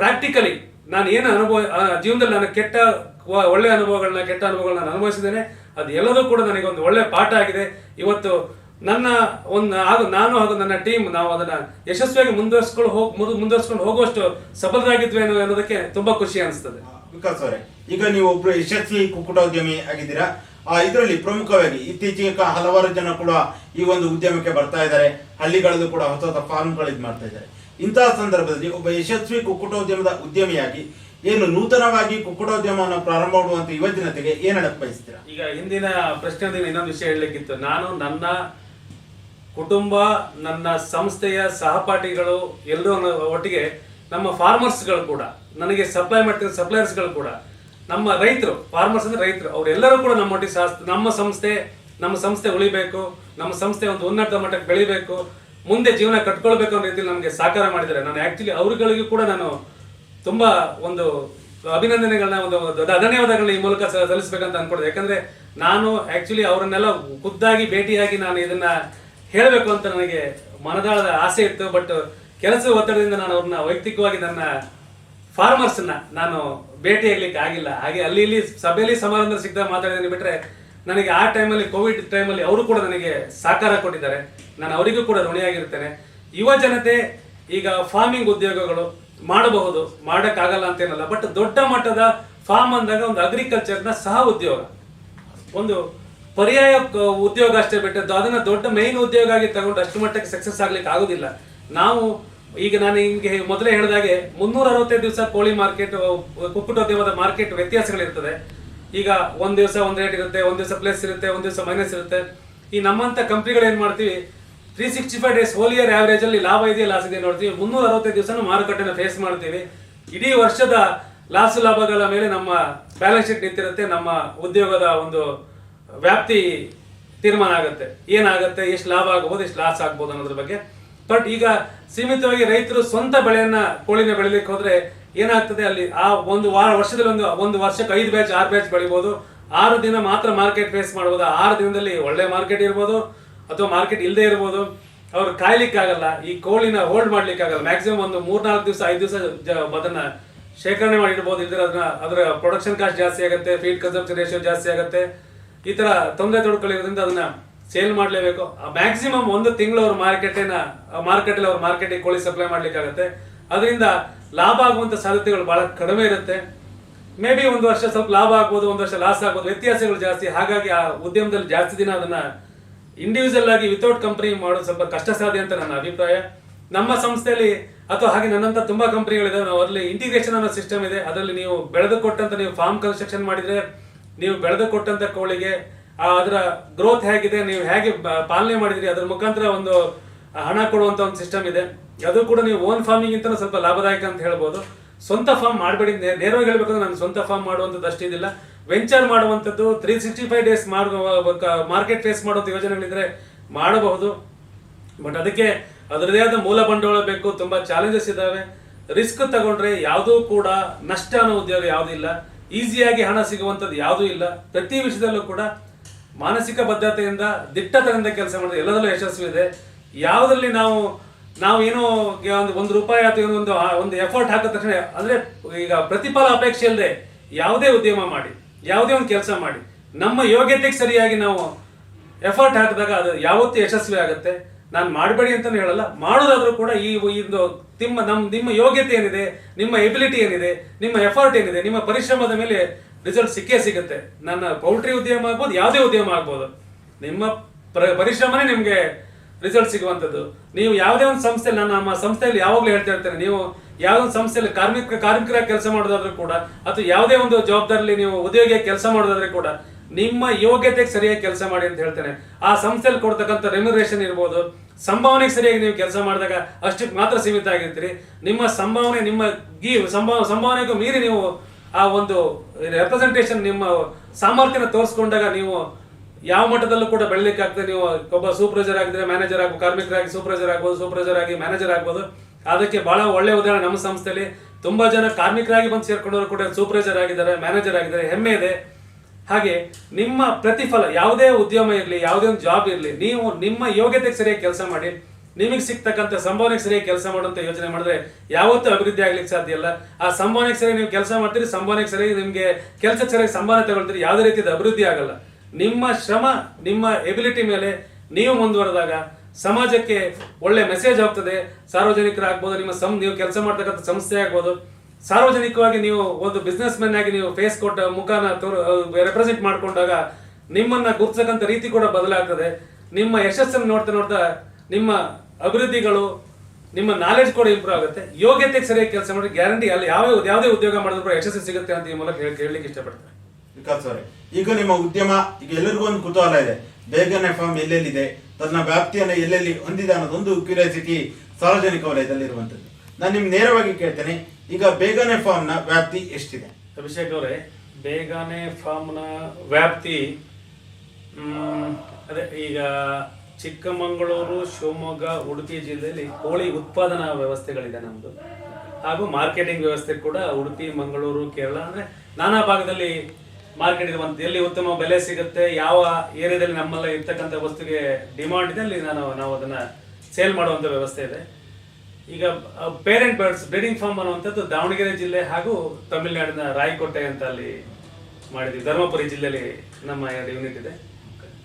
ಪ್ರಾಕ್ಟಿಕಲಿ ನಾನು ಏನು ಅನುಭವ ಜೀವನದಲ್ಲಿ ನಾನು ಕೆಟ್ಟ ಒಳ್ಳೆಯ ಒಳ್ಳೆ ಅನುಭವಗಳನ್ನ, ಕೆಟ್ಟ ಅನುಭವಗಳನ್ನ ನಾನು ಅನುಭವಿಸಿದ್ದೇನೆ, ಅದು ಎಲ್ಲದೂ ಕೂಡ ನನಗೆ ಒಂದು ಒಳ್ಳೆ ಪಾಠ ಆಗಿದೆ. ಇವತ್ತು ನನ್ನ ಒಂದು ಹಾಗೂ ನಾನು ಹಾಗೂ ನನ್ನ ಟೀಮ್ ನಾವು ಅದನ್ನ ಯಶಸ್ವಿಯಾಗಿ ಮುಂದುವರ್ಸ್ಕೊಂಡು ಹೋಗಿ ಮುಂದ್- ಮುಂದುವರ್ಸ್ಕೊಂಡು ಹೋಗುವಷ್ಟು ಸಫಲರಾಗಿದ್ವಿ ಅನ್ನೋ- ಅನ್ನೋದಕ್ಕೆ ತುಂಬಾ ಖುಷಿ ಅನಿಸ್ತದೆ. ವಿಕಾಸ್ ಅವರೇ ಈಗ ನೀವು ಒಬ್ರು ಯಶಸ್ವಿ ಕುಕ್ಕುಟೋದ್ಯಮಿ ಆಗಿದ್ದೀರಾ? ಆ ಇದರಲ್ಲಿ ಪ್ರಮುಖವಾಗಿ ಇತ್ತೀಚೆಗೆ ಹಲವಾರು ಜನ ಕೂಡ ಈ ಒಂದು ಉದ್ಯಮಕ್ಕೆ ಬರ್ತಾ ಇದ್ದಾರೆ. ಹಳ್ಳಿಗಳಲ್ಲೂ ಕೂಡ ಹೊಸ ಹೊಸ ಫಾರ್ಮ್ಗಳು ಇದು ಮಾಡ್ತಾ ಇದ್ದಾರೆ. ಇಂತಹ ಸಂದರ್ಭದಲ್ಲಿ ಒಬ್ಬ ಯಶಸ್ವಿ ಕುಕ್ಕುಟೋದ್ಯಮದ ಉದ್ಯಮಿಯಾಗಿ ಏನು ನೂತನವಾಗಿ ಕುಕ್ಕುಟೋದ್ಯಮವನ್ನು ಪ್ರಾರಂಭ ಮಾಡುವಂತ ಯುವ ಜನತೆಗೆ ಏನ್ ಹೇಳಕ್ ಬಯಸ್ತೀರಾ? ಈಗ ಹಿಂದಿನ ಪ್ರಶ್ನೆ ಇನ್ನೊಂದು ವಿಷಯ ಹೇಳಲಿಕ್ಕಿತ್ತು. ನಾನು ನನ್ನ ಕುಟುಂಬ, ನನ್ನ ಸಂಸ್ಥೆಯ ಸಹಪಾಠಿಗಳು ಎಲ್ಲರೂ ಒಟ್ಟಿಗೆ ನಮ್ಮ ಫಾರ್ಮರ್ಸ್ಗಳು ಕೂಡ, ನನಗೆ ಸಪ್ಲೈ ಮಾಡ್ತಿರೋ ಸಪ್ಲೈಯರ್ಸ್ಗಳು ಕೂಡ, ನಮ್ಮ ರೈತರು ಫಾರ್ಮರ್ಸ್ ಅಂದ್ರೆ ರೈತರು, ಅವರೆಲ್ಲರೂ ಕೂಡ ನಮ್ಮ ಒಟ್ಟಿಗೆ ಸಹ ನಮ್ಮ ಸಂಸ್ಥೆ ನಮ್ಮ ಸಂಸ್ಥೆ ಉಳಿಬೇಕು, ನಮ್ಮ ಸಂಸ್ಥೆ ಒಂದು ಉನ್ನತ ಮಟ್ಟಕ್ಕೆ ಬೆಳಿಬೇಕು, ಮುಂದೆ ಜೀವನ ಕಟ್ಕೊಳ್ಬೇಕು ಅನ್ನೋ ರೀತಿಯಲ್ಲಿ ನಮಗೆ ಸಹಕಾರ ಮಾಡಿದ್ದಾರೆ. ನಾನು ಆಕ್ಚುಲಿ ಅವರುಗಳಿಗೂ ಕೂಡ ನಾನು ತುಂಬ ಒಂದು ಅಭಿನಂದನೆಗಳನ್ನ ಒಂದು ಧನ್ಯವಾದಗಳನ್ನ ಈ ಮೂಲಕ ಸಲ್ಲಿಸಬೇಕಂತ ಸಲ್ಲಿಸ್ಬೇಕಂತ ಯಾಕಂದರೆ ನಾನು ಆಕ್ಚುಲಿ ಅವರನ್ನೆಲ್ಲ ಖುದ್ದಾಗಿ ಭೇಟಿಯಾಗಿ ನಾನು ಇದನ್ನ ಹೇಳಬೇಕು ಅಂತ ನನಗೆ ಮನದಾಳದ ಆಸೆ ಇತ್ತು ಬಟ್ ಕೆಲಸದ ಒತ್ತಡದಿಂದ ನಾನು ಅವ್ರನ್ನ ವೈಯಕ್ತಿಕವಾಗಿ ನನ್ನ ಫಾರ್ಮರ್ಸ್ ನಾನು ಭೇಟಿಯಾಗ್ಲಿಕ್ಕೆ ಆಗಿಲ್ಲ. ಹಾಗೆ ಅಲ್ಲಿ ಇಲ್ಲಿ ಸಭೆಯಲ್ಲಿ ಸಮಾರಂಭ ಸಿಗ್ತಾ ಮಾತಾಡಿದ್ದೀನಿ ಬಿಟ್ಟರೆ ನನಗೆ ಆ ಟೈಮಲ್ಲಿ ಕೋವಿಡ್ ಟೈಮಲ್ಲಿ ಅವರು ಕೂಡ ನನಗೆ ಸಹಕಾರ ಕೊಟ್ಟಿದ್ದಾರೆ. ನಾನು ಅವರಿಗೂ ಕೂಡ ಋಣಿಯಾಗಿರ್ತೇನೆ ಯುವ ಜನತೆ ಈಗ ಫಾರ್ಮಿಂಗ್ ಉದ್ಯೋಗಗಳು ಮಾಡಬಹುದು, ಮಾಡೋಕ್ಕಾಗಲ್ಲ ಅಂತೇನಲ್ಲ ಬಟ್ ದೊಡ್ಡ ಮಟ್ಟದ ಫಾರ್ಮ್ ಅಂದಾಗ ಒಂದು ಅಗ್ರಿಕಲ್ಚರ್ನ ಸಹ ಉದ್ಯೋಗ. ಒಂದು ಪರ್ಯಾಯ ಉದ್ಯೋಗ ಅಷ್ಟೇ ಬಿಟ್ಟದ್ದು. ಅದನ್ನ ದೊಡ್ಡ ಮೈನ್ ಉದ್ಯೋಗ ಆಗಿ ತಗೊಂಡು ಅಷ್ಟು ಮಟ್ಟಕ್ಕೆ ಸಕ್ಸಸ್ ಆಗ್ಲಿಕ್ಕೆ ಆಗೋದಿಲ್ಲ. ನಾವು, ಈಗ ನಾನು ಹಿಂಗೆ ಮೊದಲೇ ಹೇಳಿದಾಗೆ ಮುನ್ನೂರ ಅರವತ್ತೈದು ದಿವಸ ಕೋಳಿ ಮಾರ್ಕೆಟ್ ಕುಕ್ಕುಟೋದ್ಯಮದ ಮಾರ್ಕೆಟ್ ವ್ಯತ್ಯಾಸಗಳಿರ್ತದೆ. ಈಗ ಒಂದ್ ದಿವಸ ಒಂದ್ ರೇಟ್ ಇರುತ್ತೆ, ಒಂದ್ ದಿವಸ ಪ್ಲಸ್ ಇರುತ್ತೆ, ಒಂದ್ ದಿವಸ ಮೈನಸ್ ಇರುತ್ತೆ. ಈ ನಮ್ಮಂತ ಕಂಪ್ನಿಗಳು ಏನ್ ಮಾಡ್ತೀವಿ? Three sixty five days whole year average ಅಲ್ಲಿ ಲಾಭ ಇದೆಯಾ ಲಾಸ್ ಇದೆ ನೋಡ್ತೀವಿ. ಮುನ್ನೂರ ಅರವತ್ತೈದು ದಿವಸ ಮಾರುಕಟ್ಟೆನ ಫೇಸ್ ಮಾಡ್ತೀವಿ. ಇಡೀ ವರ್ಷದ ಲಾಸು ಲಾಭಗಳ ಮೇಲೆ ನಮ್ಮ ಬ್ಯಾಲೆನ್ಸ್ ಶೀಟ್ ನಿಂತಿರುತ್ತೆ, ನಮ್ಮ ಉದ್ಯೋಗದ ಒಂದು ವ್ಯಾಪ್ತಿ ತೀರ್ಮಾನ ಆಗುತ್ತೆ. ಏನಾಗುತ್ತೆ, ಎಷ್ಟು ಲಾಭ ಆಗ್ಬೋದು, ಎಷ್ಟು ಲಾಸ್ ಆಗ್ಬೋದು ಅನ್ನೋದ್ರ ಬಗ್ಗೆ. ಬಟ್ ಈಗ ಸೀಮಿತವಾಗಿ ರೈತರು ಸ್ವಂತ ಬೆಳೆಯನ್ನ ಕೋಳಿನ ಬೆಳಿಲಿಕ್ಕೆ ಹೋದ್ರೆ ಏನಾಗ್ತದೆ, ಅಲ್ಲಿ ಆ ಒಂದು ವಾರ, ವರ್ಷದಲ್ಲಿ ಒಂದು ಒಂದು ವರ್ಷಕ್ಕೆ ಐದು ಬ್ಯಾಚ್ ಆರು ಬ್ಯಾಚ್ ಬೆಳಿಬೋದು. ಆರು ದಿನ ಮಾತ್ರ ಮಾರ್ಕೆಟ್ ಫೇಸ್ ಮಾಡ್ಬೋದು. ಆರು ದಿನದಲ್ಲಿ ಒಳ್ಳೆ ಮಾರ್ಕೆಟ್ ಇರ್ಬೋದು ಅಥವಾ ಮಾರ್ಕೆಟ್ ಇಲ್ಲದೆ ಇರ್ಬೋದು. ಅವ್ರು ಕಾಯ್ಲಿಕ್ಕಾಗಲ್ಲ. ಈ ಕೋಳಿನ ಹೋಲ್ಡ್ ಮಾಡ್ಲಿಕ್ಕಾಗಲ್ಲ. ಮ್ಯಾಕ್ಸಿಮಮ್ ಒಂದು ಮೂರ್ನಾಲ್ಕು ದಿವಸ, ಐದು ದಿವಸ ಅದನ್ನ ಶೇಖರಣೆ ಮಾಡಿಡ್ಬೋದು. ಇದ್ರೆ ಅದನ್ನ, ಅದರ ಪ್ರೊಡಕ್ಷನ್ ಕಾಸ್ಟ್ ಜಾಸ್ತಿ ಆಗುತ್ತೆ ಫೀಡ್ ಕನ್ಸಂಪ್ಷನ್ ರೇಷಿಯೋ ಜಾಸ್ತಿ ಆಗುತ್ತೆ. ಈ ತರ ತೊಂದರೆ ತೊಡ್ಕೊಳ್ಳಿರೋದ್ರಿಂದ ಅದನ್ನ ಸೇಲ್ ಮಾಡಲೇಬೇಕು. ಮ್ಯಾಕ್ಸಿಮಮ್ ಒಂದು ತಿಂಗಳು ಅವ್ರ ಮಾರ್ಕೆಟಿನ ಮಾರ್ಕೆಟ್ ಅವ್ರ ಮಾರ್ಕೆಟಿಗೆ ಕೋಳಿ ಸಪ್ಲೈ ಮಾಡ್ಲಿಕ್ಕಾಗತ್ತೆ. ಅದರಿಂದ ಲಾಭ ಆಗುವಂತ ಸಾಧ್ಯತೆಗಳು ಬಹಳ ಕಡಿಮೆ ಇರುತ್ತೆ. ಮೇ ಬಿ ಒಂದು ವರ್ಷ ಸ್ವಲ್ಪ ಲಾಭ ಆಗ್ಬೋದು, ಒಂದು ವರ್ಷ ಲಾಸ್ ಆಗ್ಬೋದು, ವ್ಯತ್ಯಾಸಗಳು ಜಾಸ್ತಿ. ಹಾಗಾಗಿ ಆ ಉದ್ಯಮದಲ್ಲಿ ಜಾಸ್ತಿ ದಿನ ಅದನ್ನ ಇಂಡಿವಿಜುವಲ್ ಆಗಿ ವಿತೌಟ್ ಕಂಪನಿ ಮಾಡೋದು ಸ್ವಲ್ಪ ಕಷ್ಟ ಸಾಧ್ಯ ಅಂತ ನನ್ನ ಅಭಿಪ್ರಾಯ. ನಮ್ಮ ಸಂಸ್ಥೆಯಲ್ಲಿ ಅಥವಾ ಹಾಗೆ ನನ್ನಂತ ತುಂಬಾ ಕಂಪನಿಗಳಿದೆ ನಾವು ಅದರಲ್ಲಿ ಇಂಟಿಗ್ರೇಷನ್ ಅನ್ನೋ ಸಿಸ್ಟಮ್ ಇದೆ. ಅದರಲ್ಲಿ ನೀವು ಬೆಳೆದು ಕೊಟ್ಟಂತ ನೀವು ಫಾರ್ಮ್ ಕನ್ಸ್ಟ್ರಕ್ಷನ್ ಮಾಡಿದ್ರೆ ನೀವು ಬೆಳೆದು ಕೊಟ್ಟಂತ ಕೋಳಿಗೆ ಅದರ ಗ್ರೋತ್ ಹೇಗಿದೆ, ನೀವು ಹೇಗೆ ಪಾಲನೆ ಮಾಡಿದ್ರಿ, ಅದ್ರ ಮುಖಾಂತರ ಒಂದು ಹಣ ಕೊಡುವಂತ ಒಂದು ಸಿಸ್ಟಮ್ ಇದೆ. ಅದು ಕೂಡ ನೀವು ಓನ್ ಫಾರ್ಮಿಂಗ್ ಇಂತ ಸ್ವಲ್ಪ ಲಾಭದಾಯಕ ಅಂತ ಹೇಳ್ಬೋದು. ಸ್ವಂತ ಫಾರ್ಮ್ ಮಾಡಬೇಡಿ ನೇರವಾಗಿ ಹೇಳ್ಬೇಕಂದ್ರೆ ನಾನು ಸ್ವಂತ ಫಾರ್ಮ್ ಮಾಡುವಂಥದ್ದು ಅಷ್ಟಿದಿಲ್ಲ ವೆಂಚರ್ ಮಾಡುವಂಥದ್ದು three sixty five days market face ಮಾಡುವಂಥ ಯೋಜನೆಗಳಿದ್ರೆ ಮಾಡಬಹುದು. ಬಟ್ ಅದಕ್ಕೆ ಅದರದೇ ಆದ ಮೂಲ ಬಂಡವಾಳ ಬೇಕು, ತುಂಬಾ ಚಾಲೆಂಜಸ್ ಇದಾವೆ ರಿಸ್ಕ್ ತಗೊಂಡ್ರೆ ಯಾವುದೂ ಕೂಡ ನಷ್ಟ ಅನ್ನೋ ಉದ್ಯೋಗ ಯಾವುದೂ ಇಲ್ಲ. ಈಸಿಯಾಗಿ ಹಣ ಸಿಗುವಂಥದ್ದು ಯಾವುದೂ ಇಲ್ಲ. ಪ್ರತಿ ವಿಷಯದಲ್ಲೂ ಕೂಡ ಮಾನಸಿಕ ಬದ್ಧತೆಯಿಂದ ದಿಟ್ಟತನದಿಂದ ಕೆಲಸ ಮಾಡಿದ್ರೆ ಎಲ್ಲದರಲ್ಲೂ ಯಶಸ್ವಿ ಇದೆ. ಯಾವುದರಲ್ಲಿ ನಾವು ನಾವು ಏನೋ ಒಂದು ಒಂದು ರೂಪಾಯಿ ಅಥವಾ ಒಂದು ಒಂದು ಎಫರ್ಟ್ ಹಾಕಿದ ತಕ್ಷಣ, ಅಂದರೆ ಈಗ ಪ್ರತಿಫಲ ಅಪೇಕ್ಷೆ ಇಲ್ಲದೆ ಯಾವುದೇ ಉದ್ಯಮ ಮಾಡಿ, ಯಾವುದೇ ಒಂದು ಕೆಲಸ ಮಾಡಿ, ನಮ್ಮ ಯೋಗ್ಯತೆಗೆ ಸರಿಯಾಗಿ ನಾವು ಎಫರ್ಟ್ ಹಾಕಿದಾಗ ಅದು ಯಾವತ್ತೂ ಯಶಸ್ವಿ ಆಗುತ್ತೆ. ನಾನು ಮಾಡಬೇಡಿ ಅಂತಾನೆ ಹೇಳಲ್ಲ. ಮಾಡೋದಾದ್ರೂ ಕೂಡ ಈ ಒಂದು ನಿಮ್ಮ ನಮ್ಮ ನಿಮ್ಮ ಯೋಗ್ಯತೆ ಏನಿದೆ, ನಿಮ್ಮ ಎಬಿಲಿಟಿ ಏನಿದೆ, ನಿಮ್ಮ ಎಫರ್ಟ್ ಏನಿದೆ, ನಿಮ್ಮ ಪರಿಶ್ರಮದ ಮೇಲೆ ರಿಸಲ್ಟ್ ಸಿಕ್ಕೇ ಸಿಗುತ್ತೆ. ನನ್ನ ಪೌಲ್ಟ್ರಿ ಉದ್ಯಮ ಆಗ್ಬೋದು, ಯಾವುದೇ ಉದ್ಯಮ ಆಗ್ಬೋದು. ನಿಮ್ಮ ಪ್ರ- ಪರಿಶ್ರಮನೇ ನಿಮಗೆ ರಿಸಲ್ಟ್ ಸಿಗುವಂಥದ್ದು. ನೀವು ಯಾವುದೇ ಒಂದು ಸಂಸ್ಥೆ ನಾನು ನಮ್ಮ ಸಂಸ್ಥೆಯಲ್ಲಿ ಯಾವಾಗಲೂ ಹೇಳ್ತಾ ಇರ್ತೇನೆ, ನೀವು ಯಾವುದೋ ಒಂದು ಸಂಸ್ಥೆಯಲ್ಲಿ ಕಾರ್ಮಿಕ ಕಾರ್ಮಿಕರಾಗಿ ಕೆಲಸ ಮಾಡೋದಾದ್ರೂ ಕೂಡ, ಅಥವಾ ಯಾವುದೇ ಒಂದು ಜವಾಬ್ದಾರಿಯಲ್ಲಿ ನೀವು ಉದ್ಯೋಗಿಯಾಗಿ ಕೆಲಸ ಮಾಡೋದಾದ್ರೂ ಕೂಡ ನಿಮ್ಮ ಯೋಗ್ಯತೆಗೆ ಸರಿಯಾಗಿ ಕೆಲಸ ಮಾಡಿ ಅಂತ ಹೇಳ್ತೇನೆ. ಆ ಸಂಸ್ಥೆಯಲ್ಲಿ ಕೊಡ್ತಕ್ಕಂಥ ರೆಮ್ಯುರೇಷನ್ ಇರ್ಬೋದು, ಸಂಭಾವನೆಗೆ ಸರಿಯಾಗಿ ನೀವು ಕೆಲಸ ಮಾಡಿದಾಗ ಅಷ್ಟಕ್ಕೆ ಮಾತ್ರ ಸೀಮಿತ ಆಗಿರ್ತೀರಿ. ನಿಮ್ಮ ಸಂಭಾವನೆ, ನಿಮ್ಮ ಗೀ ಸಂಭಾವ ಸಂಭಾವನೆಗೂ ಮೀರಿ ನೀವು ಆ ಒಂದು ರೆಪ್ರೆಸೆಂಟೇಷನ್ ನಿಮ್ಮ ಸಾಮರ್ಥ್ಯನ ತೋರಿಸ್ಕೊಂಡಾಗ ನೀವು ಯಾವ ಮಟ್ಟದಲ್ಲೂ ಕೂಡ ಬೆಳಿಲಿಕ್ಕೆ ಆಗ್ತದೆ ನೀವು ಒಬ್ಬ ಸೂಪರ್ವೈಸರ್ ಆಗಿದ್ರೆ ಮ್ಯಾನೇಜರ್ ಆಗ್ಬೋದು ಕಾರ್ಮಿಕರಾಗಿ ಸೂಪರ್ವೈಸರ್ ಆಗ್ಬೋದು ಸೂಪರ್ವೈಸರ್ ಆಗಿ ಮ್ಯಾನೇಜರ್ ಆಗ್ಬೋದು. ಅದಕ್ಕೆ ಬಹಳ ಒಳ್ಳೆ ಉದಾಹರಣೆ ನಮ್ಮ ಸಂಸ್ಥೆಯಲ್ಲಿ. ತುಂಬಾ ಜನ ಕಾರ್ಮಿಕರಾಗಿ ಬಂದು ಸೇರ್ಕೊಂಡವರು ಕೂಡ ಸೂಪರ್ವೈಸರ್ ಆಗಿದ್ದಾರೆ ಮ್ಯಾನೇಜರ್ ಆಗಿದ್ದಾರೆ. ಹೆಮ್ಮೆ ಇದೆ. ಹಾಗೆ ನಿಮ್ಮ ಪ್ರತಿಫಲ ಯಾವುದೇ ಉದ್ಯಮ ಇರಲಿ, ಯಾವುದೇ ಒಂದು ಜಾಬ್ ಇರಲಿ, ನೀವು ನಿಮ್ಮ ಯೋಗ್ಯತೆಗೆ ಸರಿಯಾಗಿ ಕೆಲಸ ಮಾಡಿ, ನಿಮಗೆ ಸಿಗ್ತಕ್ಕಂಥ ಸಂಭಾವನೆಗೆ ಸರಿಯಾಗಿ ಕೆಲಸ ಮಾಡುವಂಥ ಯೋಚನೆ ಮಾಡಿದ್ರೆ ಯಾವತ್ತೂ ಅಭಿವೃದ್ಧಿ ಆಗ್ಲಿಕ್ಕೆ ಸಾಧ್ಯ ಇಲ್ಲ. ಆ ಸಂಭಾವನೆಗೆ ಸರಿಯಾಗಿ ನೀವು ಕೆಲಸ ಮಾಡ್ತೀರಿ, ಸಂಭಾವನೆಗೆ ಸರಿಯಾಗಿ ನಿಮಗೆ ಕೆಲಸಕ್ಕೆ ಸರಿಯಾಗಿ ಸಂಭಾವನೆ ತಗೊಳ್ತೀರಿ, ಯಾವುದೇ ರೀತಿಯ ಅಭಿವೃದ್ಧಿ ಆಗಲ್ಲ. ನಿಮ್ಮ ಶ್ರಮ, ನಿಮ್ಮ ಎಬಿಲಿಟಿ ಮೇಲೆ ನೀವು ಮುಂದುವರೆದಾಗ ಸಮಾಜಕ್ಕೆ ಒಳ್ಳೆ ಮೆಸೇಜ್ ಹೋಗ್ತದೆ ಸಾರ್ವಜನಿಕರಾಗ್ಬೋದು, ನಿಮ್ಮ ಸಂ, ನೀವು ಕೆಲಸ ಮಾಡ್ತಕ್ಕಂಥ ಸಂಸ್ಥೆ ಆಗ್ಬೋದು. ಸಾರ್ವಜನಿಕವಾಗಿ ನೀವು ಒಂದು ಬಿಸ್ನೆಸ್ ಮ್ಯಾನ್ ಆಗಿ ನೀವು ಫೇಸ್ ಕೊಟ್ಟ ಮುಖನ ರೆಪ್ರೆಸೆಂಟ್ ಮಾಡ್ಕೊಂಡಾಗ ನಿಮ್ಮನ್ನ ಗುರುತಿಸಕಂತ ರೀತಿ ಕೂಡ ಬದಲಾಗ್ತದೆ. ನಿಮ್ಮ ಯಶಸ್ಸನ್ನು ನೋಡ್ತಾ ನೋಡ್ತಾ ನಿಮ್ಮ ಅಭಿವೃದ್ಧಿಗಳು, ನಿಮ್ಮ ನಾಲೆಜ್ ಕೂಡ ಇಂಪ್ರೂವ್ ಆಗುತ್ತೆ. ಯೋಗ್ಯತೆಗೆ ಸರಿಯಾಗಿ ಕೆಲಸ ಮಾಡಿ ಗ್ಯಾರಂಟಿ ಅಲ್ಲಿ ಯಾವ ಯಾವುದೇ ಉದ್ಯೋಗ ಮಾಡಿದ್ರು ಕೂಡ ಯಶಸ್ಸು ಸಿಗುತ್ತೆ ಅಂತ ಈ ಮೂಲಕ ಹೇಳ್ಲಿಕ್ಕೆ ಇಷ್ಟಪಡ್ತೇನೆ. ವಿಕಾಸ್ ಈಗ ನಿಮ್ಮ ಉದ್ಯಮ, ಈಗ ಎಲ್ಲರಿಗೂ ಒಂದು ಕುತೂಹಲ ಇದೆ. ಬೇಗನೆ ಫಾರ್ಮ್ ಎಲ್ಲೆಲ್ಲಿದೆ, ತನ್ನ ವ್ಯಾಪ್ತಿಯನ್ನು ಎಲ್ಲೆಲ್ಲಿ ಹೊಂದಿದೆ ಅನ್ನೋದೊಂದು ಕ್ಯೂರಿಯಾಸಿಟಿ ಸಾರ್ವಜನಿಕ ವಲಯದಲ್ಲಿ ವಲಯದಲ್ಲಿರುವಂಥದ್ದು ನಾನು ನಿಮ್ಗೆ ನೇರವಾಗಿ ಕೇಳ್ತೇನೆ ಈಗ ಬೇಗನೆ ಫಾರ್ಮ್ನ ವ್ಯಾಪ್ತಿ ಎಷ್ಟಿದೆ? ಅಭಿಷೇಕ್ ಅವರೇ ಬೇಗನೆ ಫಾರ್ಮ್ನ ವ್ಯಾಪ್ತಿ ಮ್, ಅದೇ ಈಗ ಚಿಕ್ಕಮಗಳೂರು ಶಿವಮೊಗ್ಗ ಉಡುಪಿ ಜಿಲ್ಲೆಯಲ್ಲಿ ಕೋಳಿ ಉತ್ಪಾದನಾ ವ್ಯವಸ್ಥೆಗಳಿದೆ ನಮ್ಮದು ಹಾಗೂ ಮಾರ್ಕೆಟಿಂಗ್ ವ್ಯವಸ್ಥೆ ಕೂಡ ಉಡುಪಿ ಮಂಗಳೂರು ಕೇರಳ ಅಂದ್ರೆ ನಾನಾ ಭಾಗದಲ್ಲಿ ಮಾರ್ಕೆಟ್ ಇರುವಂತ ಎಲ್ಲಿ ಉತ್ತಮ ಬೆಲೆ ಸಿಗುತ್ತೆ ಯಾವ ಏರಿಯಾದಲ್ಲಿ ನಮ್ಮಲ್ಲಿ ಇರ್ತಕ್ಕಂಥ ವಸ್ತುಗೆ ಡಿಮಾಂಡ್ ಇದೆ ಅಲ್ಲಿ ನಾನು ನಾವು ಅದನ್ನ ಸೇಲ್ ಮಾಡುವಂತ ವ್ಯವಸ್ಥೆ ಇದೆ. ಈಗ ಪೇರೆಂಟ್ ಬರ್ಡ್ಸ್ ಬ್ರೀಡಿಂಗ್ ಫಾರ್ಮ್ ಅನ್ನುವಂಥದ್ದು ದಾವಣಗೆರೆ ಜಿಲ್ಲೆ ಹಾಗೂ ತಮಿಳುನಾಡಿನ ರಾಯಕೋಟೆ ಅಂತ ಅಲ್ಲಿ ಮಾಡಿದ್ವಿ. ಧರ್ಮಪುರಿ ಜಿಲ್ಲೆಯಲ್ಲಿ ನಮ್ಮ ಎರಡು ಯೂನಿಟ್ ಇದೆ.